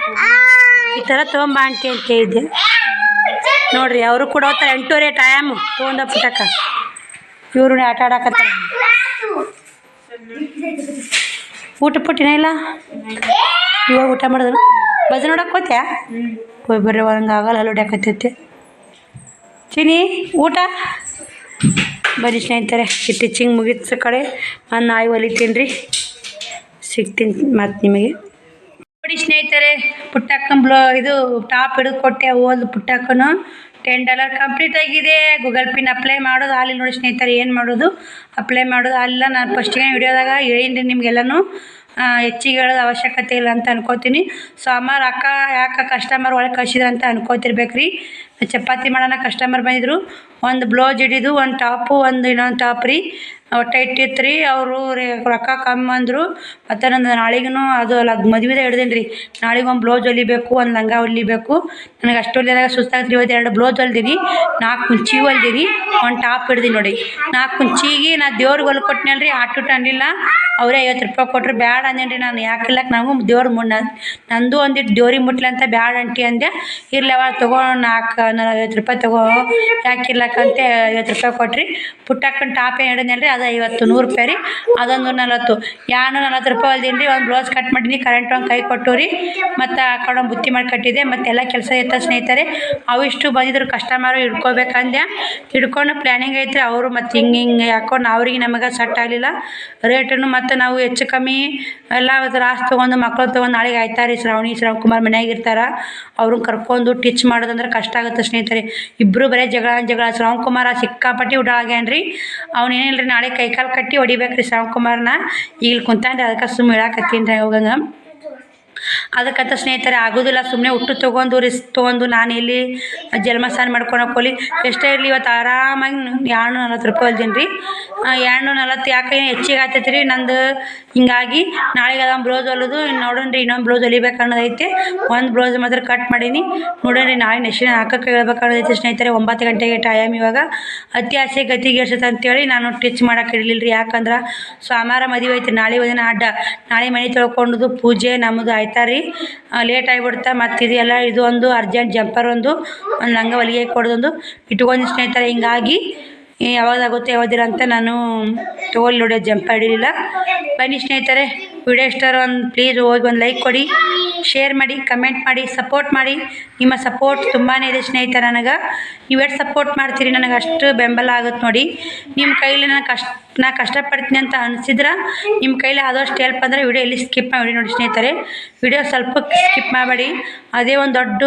S2: ಈ ಥರ ತೊಂಬ ಅಂತ ಅಂತ ಹೇಳಿದ್ದೆ ನೋಡ್ರಿ, ಅವರು ಕೂಡ ಹೋಗ್ತಾರೆ. ಎಂಟೂವರೆ ಟೈಮು ತೊಗೊಂಡ ಪುಟ್ಟಕ್ಕ. ಇವರು ಆಟ ಆಡಕತ್ತಾರ. ಊಟ ಪುಟ್ಟಿನ ಇಲ್ಲ? ಇವಾಗ ಊಟ ಮಾಡಿದ್ರು. ಬಜೆ ನೋಡಕ್ಕೆ ಹೋತ್ಯಾ? ಹೋಗಿ ಬರ್ರಿ ಒಂದಂಗೆ ಆಗಲ್ಲ ಅಲ್ಲಿ ಹೊಡ್ಯಾಕತ್ತೈತೆ ಚಿನಿ ಊಟ? ಬನ್ನಿ ಸ್ನೇಹಿತರೆ, ಈ ಟೀಚಿಂಗ್ ಕಡೆ ನಾನು ನಾಯಿ ಹೊಲಿತೀನಿ ರೀ. ಸಿಗ್ತೀನಿ ಮತ್ತು ನಿಮಗೆ. ನೋಡಿ ಸ್ನೇಹಿತರೆ, ಪುಟ್ಟಕ್ಕನ ಬ್ಲೋ ಇದು ಟಾಪ್ ಹಿಡಿದು ಕೊಟ್ಟೆ ಓದ್ ಪುಟ್ಟಕ್ಕನು.
S1: ಟೆನ್ ಡಾಲರ್ ಕಂಪ್ಲೀಟ್ ಆಗಿದೆ. ಗೂಗಲ್ ಪಿನ್ ಅಪ್ಲೈ ಮಾಡೋದು ಅಲ್ಲಿ ನೋಡಿ ಸ್ನೇಹಿತರೆ, ಏನು ಮಾಡೋದು? ಅಪ್ಲೈ ಮಾಡೋದು ಅಲ್ಲ ನಾನು ಫಸ್ಟಿಗೆ ವಿಡಿಯೋದಾಗ ಹೇಳಿನಿ ನಿಮಗೆಲ್ಲನೂ. ಹೆಚ್ಚಿಗೆ ಹೇಳೋದು ಅವಶ್ಯಕತೆ ಇಲ್ಲ ಅಂತ ಅನ್ಕೋತೀನಿ. ಸೋಮಾರು ಅಕ್ಕ ಯಾಕೆ ಕಸ್ಟಮರ್ ಒಳಗೆ ಕಳ್ಸಿದ್ರು ಅಂತ ಅನ್ಕೋತಿರ್ಬೇಕು ರೀ ಚಪಾತಿ ಮಾಡೋಣ ಕಸ್ಟಮರ್ ಬಂದಿದ್ರು. ಒಂದು ಬ್ಲೌಸ್ ಹಿಡಿದು, ಒಂದು ಟಾಪು ಒಂದು ಇನ್ನೊಂದು ಟಾಪ್ ರೀ. ಒಟ್ಟು ಇಟ್ಟಿತ್ತು ರೀ ಅವರು ರೊಕ್ಕ ಕಮ್ಮಿ ಅಂದರು. ಮತ್ತು ನಂದು ನಾಳೆಗೂ ಅದು ಅಲ್ಲ, ಅದು ಮದುವೆದ ಹಿಡ್ದೇನಿ ರೀ. ನಾಳೆಗೆ ಒಂದು ಬ್ಲೌಸ್ ಹೊಲಿಬೇಕು, ಒಂದು ಲಂಗ ಹೊಲಿಬೇಕು. ನನಗೆ ಅಷ್ಟು ಹೊಲಿದಾಗ ಸುಸ್ತಾಗ್ತದೆ ಇವತ್ತು ಎರಡು ಬ್ಲೌಸ್ ಹೊಲ್ದೀನಿ ನಾಲ್ಕು ಕುಂಚಿ ಹೊಲ್ದೀನಿ, ಒಂದು ಟಾಪ್ ಹಿಡ್ದೀನಿ ನೋಡಿ. ನಾಲ್ಕು ಕುಂಚಿಗೆ ನಾ ದೇವ್ರಿಗೆ ಹೊಲ್ಕೊಟ್ನಲ್ಲ ರೀ ಆಟು ಟಂಡಿಲ್ಲ ಅವರೇ ಐವತ್ತು ರೂಪಾಯಿ ಕೊಟ್ಟರು ಬ್ಯಾಡ ಅಂದೇನಿ ರೀ ನಾನು. ಯಾಕಿಲ್ಲಕ್ಕೆ ನಾವು ದೇವ್ರ ಮುನ್ನ. ನಂದು ಒಂದಿಟ್ಟು ದೇವ್ರಿಗೆ ಮುಟ್ಲಿ ಅಂತ ಬ್ಯಾಡ ಅಂಟಿ ಅಂದೆ. ಇರ್ಲಿ ಅವಾಗ ತಗೋ ನಾಲ್ಕು ಐವತ್ತು ರೂಪಾಯಿ ತಗೋ ಯಾಕಿರ್ಲಕ್ಕಂತೆ ಐವತ್ತು ರೂಪಾಯಿ ಕೊಟ್ರಿ. ಪುಟ್ಟಕ್ಕನ ಟಾಪ್ ಏನು ಹಿಡಿದ್ನಲ್ಲ ರೀ ಅದು ಐವತ್ತು ನೂರು ರೂಪಾಯಿ ರೀ. ಅದೊಂದು ನಲವತ್ತು. ಯಾನು ನಲವತ್ತು ರೂಪಾಯಿ ಹೊಲ್ದೀನಿ ರೀ ಒಂದು ಬ್ಲೌಸ್ ಕಟ್ ಮಾಡೀನಿ ಕರೆಂಟ್ ಒಂದು ಕೈ ಕೊಟ್ಟು ರೀ. ಮತ್ತು ಆ ಕಡೆ ಒಂದು ಬುತ್ತಿ ಮಾಡಿ ಕಟ್ಟಿದೆ, ಮತ್ತು ಎಲ್ಲ ಕೆಲಸ ಇತ್ತ ಸ್ನೇಹಿತರೆ. ಅವಿಷ್ಟು ಬಂದಿದ್ರು ಕಸ್ಟಮರು ಹಿಡ್ಕೋಬೇಕಂದೆ ಇಟ್ಕೊಂಡು ಪ್ಲ್ಯಾನಿಂಗ್ ಐತ್ರಿ, ಅವರು ಮತ್ತು ಹಿಂಗೆ ಹಿಂಗೆ ಹಾಕೊಂಡು ಅವ್ರಿಗೆ ನಮಗೆ ಸೆಟ್ ಆಗಲಿಲ್ಲ. ರೇಟನ್ನು ಮತ್ತು ನಾವು ಹೆಚ್ಚು ಕಮ್ಮಿ ಎಲ್ಲ ರಾಸ್ ತೊಗೊಂಡು ಮಕ್ಕಳು ತೊಗೊಂಡು ನಾಳೆಗೆ ಆಯ್ತಾರೆ. ಶ್ರಾವಣಿ ಶ್ರಾವಣಕುಮಾರ್ ಕುಮಾರ್ ಮನೆಯಾಗಿರ್ತಾರೆ ಅವ್ರನ್ನ ಕರ್ಕೊಂಡು ಟಿಚ್ ಮಾಡೋದಂದ್ರೆ ಕಷ್ಟ ಆಗುತ್ತೆ. ಸ್ನೇಹಿತರೆ ಇಬ್ಬರು ಬರೀ ಜಗಳ ಜಗಳ. ಶ್ರಾವಣಕುಮಾರ ಸಿಕ್ಕಾಪಟ್ಟಿ ಉಡಾಗ್ಯಾನ ರೀ ಅವ್ನು ಏನಿಲ್ಲ ರೀ ನಾಳೆ ಕೈಕಾಲು ಕಟ್ಟಿ ಹೊಡಿಬೇಕು ರೀ ಶ್ರಾವಣಕುಮಾರ್ನ. ಈಗ ಇಲ್ಲಿ ಕುಂತಾನ್ರಿ, ಅದಕ್ಕೆ ಸುಮ್ಮನೆ ಹೇಳಕತ್ತೀನಿ ರೀ ಹೋಗಂಗೆ. ಅದಕ್ಕಂತ ಸ್ನೇಹಿತರೆ, ಆಗೋದಿಲ್ಲ. ಸುಮ್ಮನೆ ಹುಟ್ಟು ತೊಗೊಂಡು ರಿಸ್ ತೊಗೊಂಡು ನಾನು ಇಲ್ಲಿ ಜನ್ಮಸ್ಥಾನ ಮಾಡ್ಕೊಳಕ್ಕೆ ಹೋಲಿ ಎಷ್ಟೇ ಇರಲಿ, ಇವತ್ತು ಆರಾಮಾಗಿ ಎರಡು ನಲ್ವತ್ತು ರೂಪಾಯಿ ಹೊಲ್ದೀನಿ ರೀ ಎರಡು ನಲ್ವತ್ತು ಯಾಕೆ ಹೆಚ್ಚಿಗೆ ಆಗ್ತೈತೆ ರೀ ನಂದು ಹಿಂಗಾಗಿ ನಾಳೆಗೆ ಅದೊಂದು ಬ್ಲೌಸ್ ಹೊಲಿದು. ನೋಡೋಣ ರೀ ಇನ್ನೊಂದು ಬ್ಲೌಸ್ ಹೊಲಿಬೇಕು ಅನ್ನೋದೈತೆ. ಒಂದು ಬ್ಲೌಸ್ ಮಾತ್ರ ಕಟ್ ಮಾಡೀನಿ. ನೋಡೋಣ ರೀ ನಾಳೆ ನೆಕ್ಸ್ಟ್ ಹಾಕಕ್ಕೆ ಹೇಳ್ಬೇಕು ಸ್ನೇಹಿತರೆ. ಒಂಬತ್ತು ಗಂಟೆಗೆ ಟೈಮ್ ಇವಾಗ. ಅತಿ ಆಸೆ ಗತಿಗೇರ್ಸತ್ತೆ ಅಂತೇಳಿ ನಾನು ಟಿಚ್ ಮಾಡೋಕೆ ಇರಲಿಲ್ಲ ರೀ ಯಾಕಂದ್ರೆ ಸೋಮವಾರ ಮದುವೆ ಐತೆ ನಾಳೆ ಒಂದಿನ ಅಡ್ಡ. ನಾಳೆ ಮನೆ ತೊಳ್ಕೊಂಡದು ಪೂಜೆ ನಮ್ಮದು ಆಯ್ತಾ. ರೀ? ಲೇಟ್ ಆಗಿಬಿಡ್ತಾ, ಮತ್ತು ಇದೆಲ್ಲ ಇದು ಒಂದು ಅರ್ಜೆಂಟ್ ಜಂಪರ್ ಒಂದು ಒಂದು ಲಂಗ ಹೊಲಿಗೆ ಕೊಡೋದೊಂದು, ಇಟ್ಕೊಂಡು ಸ್ನೇಹಿತರೆ, ಹಿಂಗಾಗಿ ಯಾವಾಗಾಗುತ್ತೆ ಯಾವ್ದಿರ ಅಂತ ನಾನು ತೊಗೊಳ್ಳಿ ನೋಡಿ, ಜಂಪ್ ಹಿಡಿಲಿಲ್ಲ ಬನ್ನಿ ಸ್ನೇಹಿತರೆ, ವಿಡಿಯೋ ಇಷ್ಟರ ಒಂದು ಪ್ಲೀಸ್ ಹೋಗಿ ಒಂದು ಲೈಕ್ ಕೊಡಿ ಶೇರ್ ಮಾಡಿ ಕಮೆಂಟ್ ಮಾಡಿ ಸಪೋರ್ಟ್ ಮಾಡಿ. ನಿಮ್ಮ ಸಪೋರ್ಟ್ ತುಂಬಾ ಇದೆ ಸ್ನೇಹಿತರ ನನಗೆ. ನೀವು ಎಷ್ಟು ಸಪೋರ್ಟ್ ಮಾಡ್ತೀರಿ ನನಗೆ ಅಷ್ಟು ಬೆಂಬಲ ಆಗುತ್ತೆ ನೋಡಿ. ನಿಮ್ಮ ಕೈಲಿ ನಾನು ಕಷ್ಟ, ನಾ ಕಷ್ಟಪಡ್ತೀನಿ ಅಂತ ಅನಿಸಿದ್ರೆ ನಿಮ್ಮ ಕೈಲಿ ಆದಷ್ಟು ಹೆಲ್ಪ್ ಅಂದರೆ ವಿಡಿಯೋ ಇಲ್ಲಿ ಸ್ಕಿಪ್ ಮಾಡಿ ನೋಡಿ ಸ್ನೇಹಿತರೆ. ವಿಡಿಯೋ ಸ್ವಲ್ಪ ಸ್ಕಿಪ್ ಮಾಡಬೇಡಿ. ಅದೇ ಒಂದು ದೊಡ್ಡ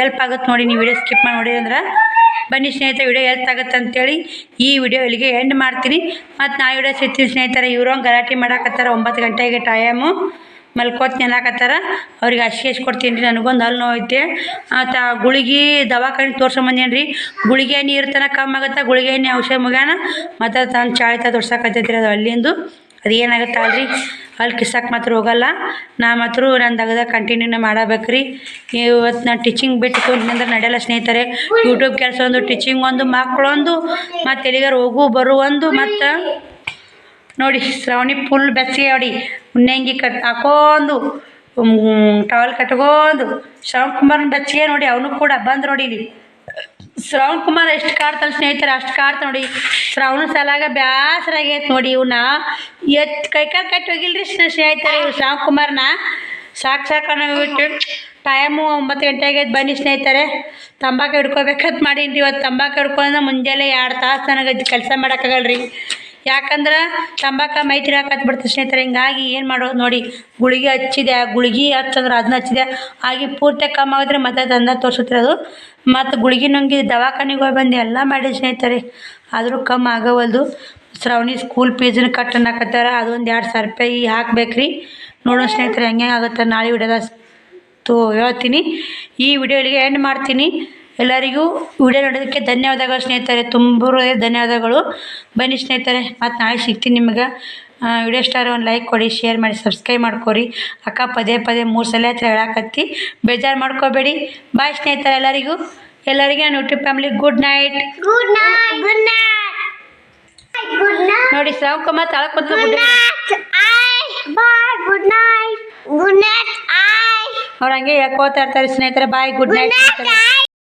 S1: ಹೆಲ್ಪ್ ಆಗುತ್ತೆ ನೋಡಿ ನೀವು ವಿಡಿಯೋ ಸ್ಕಿಪ್ ಮಾಡಿ ನೋಡಿ ಅಂದ್ರೆ. ಬನ್ನಿ ಸ್ನೇಹಿತರೆ ವಿಡಿಯೋ ಎಲ್ತ್ ಆಗುತ್ತೆ ಅಂತೇಳಿ ಈ ವಿಡಿಯೋ ಇಲ್ಲಿಗೆ ಎಂಡ್ ಮಾಡ್ತೀನಿ. ಮತ್ತು ನಾ ವಿಡಿಯೋ ಸಿಗ್ತೀನಿ ಸ್ನೇಹಿತರೆ, ಇವರು ಗಲಾಟೆ ಮಾಡಾಕತ್ತಾರ, ಒಂಬತ್ತು ಗಂಟೆಗೆ ಟೈಮು ಮಲ್ಕೋತ್ ನೆನಕತ್ತಾರ ಅವ್ರಿಗೆ ಹಸಿ ಹಸಿ ಕೊಡ್ತೀನಿ ರೀ, ನನಗೊಂದು ಹಲ್ಲು ನೋವು ಐತೆ. ಮತ್ತು ಗುಳಿಗೆ ದವಾಖಾನೆ ತೋರ್ಸ್ಕೊಂಬಂದೇನಿ ರೀ, ಗುಳಿಗೆ ನೀರು ತನಕ ಕಮ್ಮಿ ಆಗುತ್ತೆ, ಗುಳಿಗೆ ಎಣ್ಣೆ ಔಷಧ ಮುಗ್ಯಾನ, ಮತ್ತು ತಾನು ಚಾಳಿತ ತೋರ್ಸಕತ್ತೈತಿ ರೀ ಅದು ಹಲ್ಲಿಂದು ಅದು ಏನಾಗುತ್ತೆ ಅಲ್ರಿ? ಅಲ್ಲಿ ಕಿಸಕ್ಕೆ ಮಾತ್ರ ಹೋಗಲ್ಲ. ನಾ ಮಾತ್ರ ನಾನು ತೆಗ್ದ ಕಂಟಿನ್ಯೂನೇ ಮಾಡಬೇಕ್ರಿ. ಇವತ್ತು ನಾನು ಟೀಚಿಂಗ್ ಬಿಟ್ಟು ಅಂದ್ರೆ ನಡೆಯಲ್ಲ ಸ್ನೇಹಿತರೆ. ಯೂಟ್ಯೂಬ್ ಕೆಲಸ ಒಂದು ಟೀಚಿಂಗ್ ಒಂದು ಮಕ್ಕಳೊಂದು ಮತ್ತು ಎಲ್ಲಿಗಾರು ಹೋಗು ಒಂದು, ಮತ್ತು ನೋಡಿ ಶ್ರಾವಣಿ ಫುಲ್ ಬೆಚ್ಚಗೆ ನೋಡಿ ಉಣ್ಣಂಗಿ ಕಟ್ ಹಾಕೊಂಡು ಟವಲ್ ಕಟ್ಕೊಂಡು, ಶ್ರವಣ್ ಕುಮಾರ್ನ ಬೆಚ್ಚಗೆ ನೋಡಿ, ಅವನು ಕೂಡ ಬಂದು ನೋಡಿ ಶ್ರವಣ್ ಕುಮಾರ್ ಎಷ್ಟು ಕಾಡ್ತಾನೆ ಸ್ನೇಹಿತರೆ, ಅಷ್ಟು ಕಾಡ್ತ ನೋಡಿ. ಶ್ರಾವಣ ಸಲಾಗ ಬ್ಯಾಸರ ಆಗೈತೆ ನೋಡಿ ಇವನ್ನ ಎತ್ ಕೈಕಾಲು ಕಟ್ಟಿ ಹೋಗಿಲ್ರಿ ಸ್ನೇಹಿತರೆ ಇವ್ರು, ಶ್ರಾವಣ್ ಕುಮಾರ್ನ. ಸಾಕು ಸಾಕು ಅನ್ನೋಬಿಟ್ಟು ಟೈಮು ಒಂಬತ್ತು ಗಂಟೆ ಆಗೈತೆ ಬನ್ನಿ ಸ್ನೇಹಿತರೆ. ತಂಬಾಕು ಹಿಡ್ಕೋಬೇಕಂತ ಮಾಡೀನಿ ರೀ ಇವತ್ತು ತಂಬಾಕು ಹಿಡ್ಕೊಂಡ್ರೆ ಮುಂಜಾನೆ ಎರಡು ತಾಸು ನನಗೆ ಕೆಲಸ ಮಾಡೋಕ್ಕಾಗಲ್ಲ ರೀ ಯಾಕಂದ್ರೆ ತಂಬಾಕ ಮೈತ್ರಿ ಹಾಕತ್ ಬಿಡ್ತಾರೆ ಸ್ನೇಹಿತರೆ, ಹಿಂಗಾಗಿ ಏನು ಮಾಡೋದು ನೋಡಿ, ಗುಳಿಗೆ ಹಚ್ಚಿದೆ, ಆ ಗುಳಿಗೆ ಹಚ್ಚಂದ್ರೆ ಅದನ್ನ ಹಚ್ಚಿದೆ. ಹಾಗೆ ಪೂರ್ತಿ ಕಮ್ಮಿ ಆಗಿದ್ರೆ ಮತ್ತೆ ತಂದ ತೋರಿಸುತ್ತೆ ಅದು. ಮತ್ತು ಗುಳಿಗೆ ನಂಗೆ ದವಾಖಾನೆಗೆ ಹೋಗಿ ಬಂದು ಎಲ್ಲ ಮಾಡಿ ಸ್ನೇಹಿತರೆ. ಆದರೂ ಕಮ್ಮಿ ಆಗವಲ್ದು. ಶ್ರಾವಣಿ ಸ್ಕೂಲ್ ಫೀಸನ್ನ ಕಟ್ ಅನ್ನಕತ್ತಾರ. ಅದೊಂದು ಎರಡು ಸಾವಿರ ರೂಪಾಯಿ ಹಾಕ್ಬೇಕ್ರಿ. ರೀ ನೋಡೋಣ ಸ್ನೇಹಿತರೆ, ಹೆಂಗೆ ಆಗುತ್ತೆ ನಾಳೆ ವಿಡಿಯೋದ ತೋ ಹೇಳ್ತೀನಿ. ಈ ವಿಡಿಯೋ ಎಂಡ್ ಮಾಡ್ತೀನಿ. ಎಲ್ಲರಿಗೂ ವಿಡಿಯೋ ನೋಡೋದಕ್ಕೆ ಧನ್ಯವಾದಗಳು ಸ್ನೇಹಿತರೆ. ತುಂಬ ಧನ್ಯವಾದಗಳು. ಬನ್ನಿ ಸ್ನೇಹಿತರೆ ಮತ್ತು ನಾಳೆ ಸಿಗ್ತೀನಿ ನಿಮಗೆ. ವಿಡಿಯೋ ಸ್ಟಾರ್ ಒಂದು ಲೈಕ್ ಕೊಡಿ ಶೇರ್ ಮಾಡಿ ಸಬ್ಸ್ಕ್ರೈಬ್ ಮಾಡ್ಕೊರಿ. ಅಕ್ಕ ಪದೇ ಪದೇ ಮೂರು ಸಲ ಹತ್ರ ಹೇಳಕತ್ತಿ. ಬೇಜಾರು ಮಾಡ್ಕೋಬೇಡಿ. ಬಾಯ್ ಸ್ನೇಹಿತರೆ ಎಲ್ಲರಿಗೂ. ಎಲ್ಲರಿಗೂ ನಾನು YouTube family good night.
S3: Good night. Good night. Good night.
S1: ನೋಡಿ Shravan Kumar good night.
S3: Bye good night good night I
S1: ಅವ್ರು ಹಂಗೆ ಹೇಳ್ಕೋತಾ ಇರ್ತಾರೆ ಸ್ನೇಹಿತರೆ? Bye good
S3: good
S1: night
S3: night
S1: ಸ್ನೇಹಿತರೆ.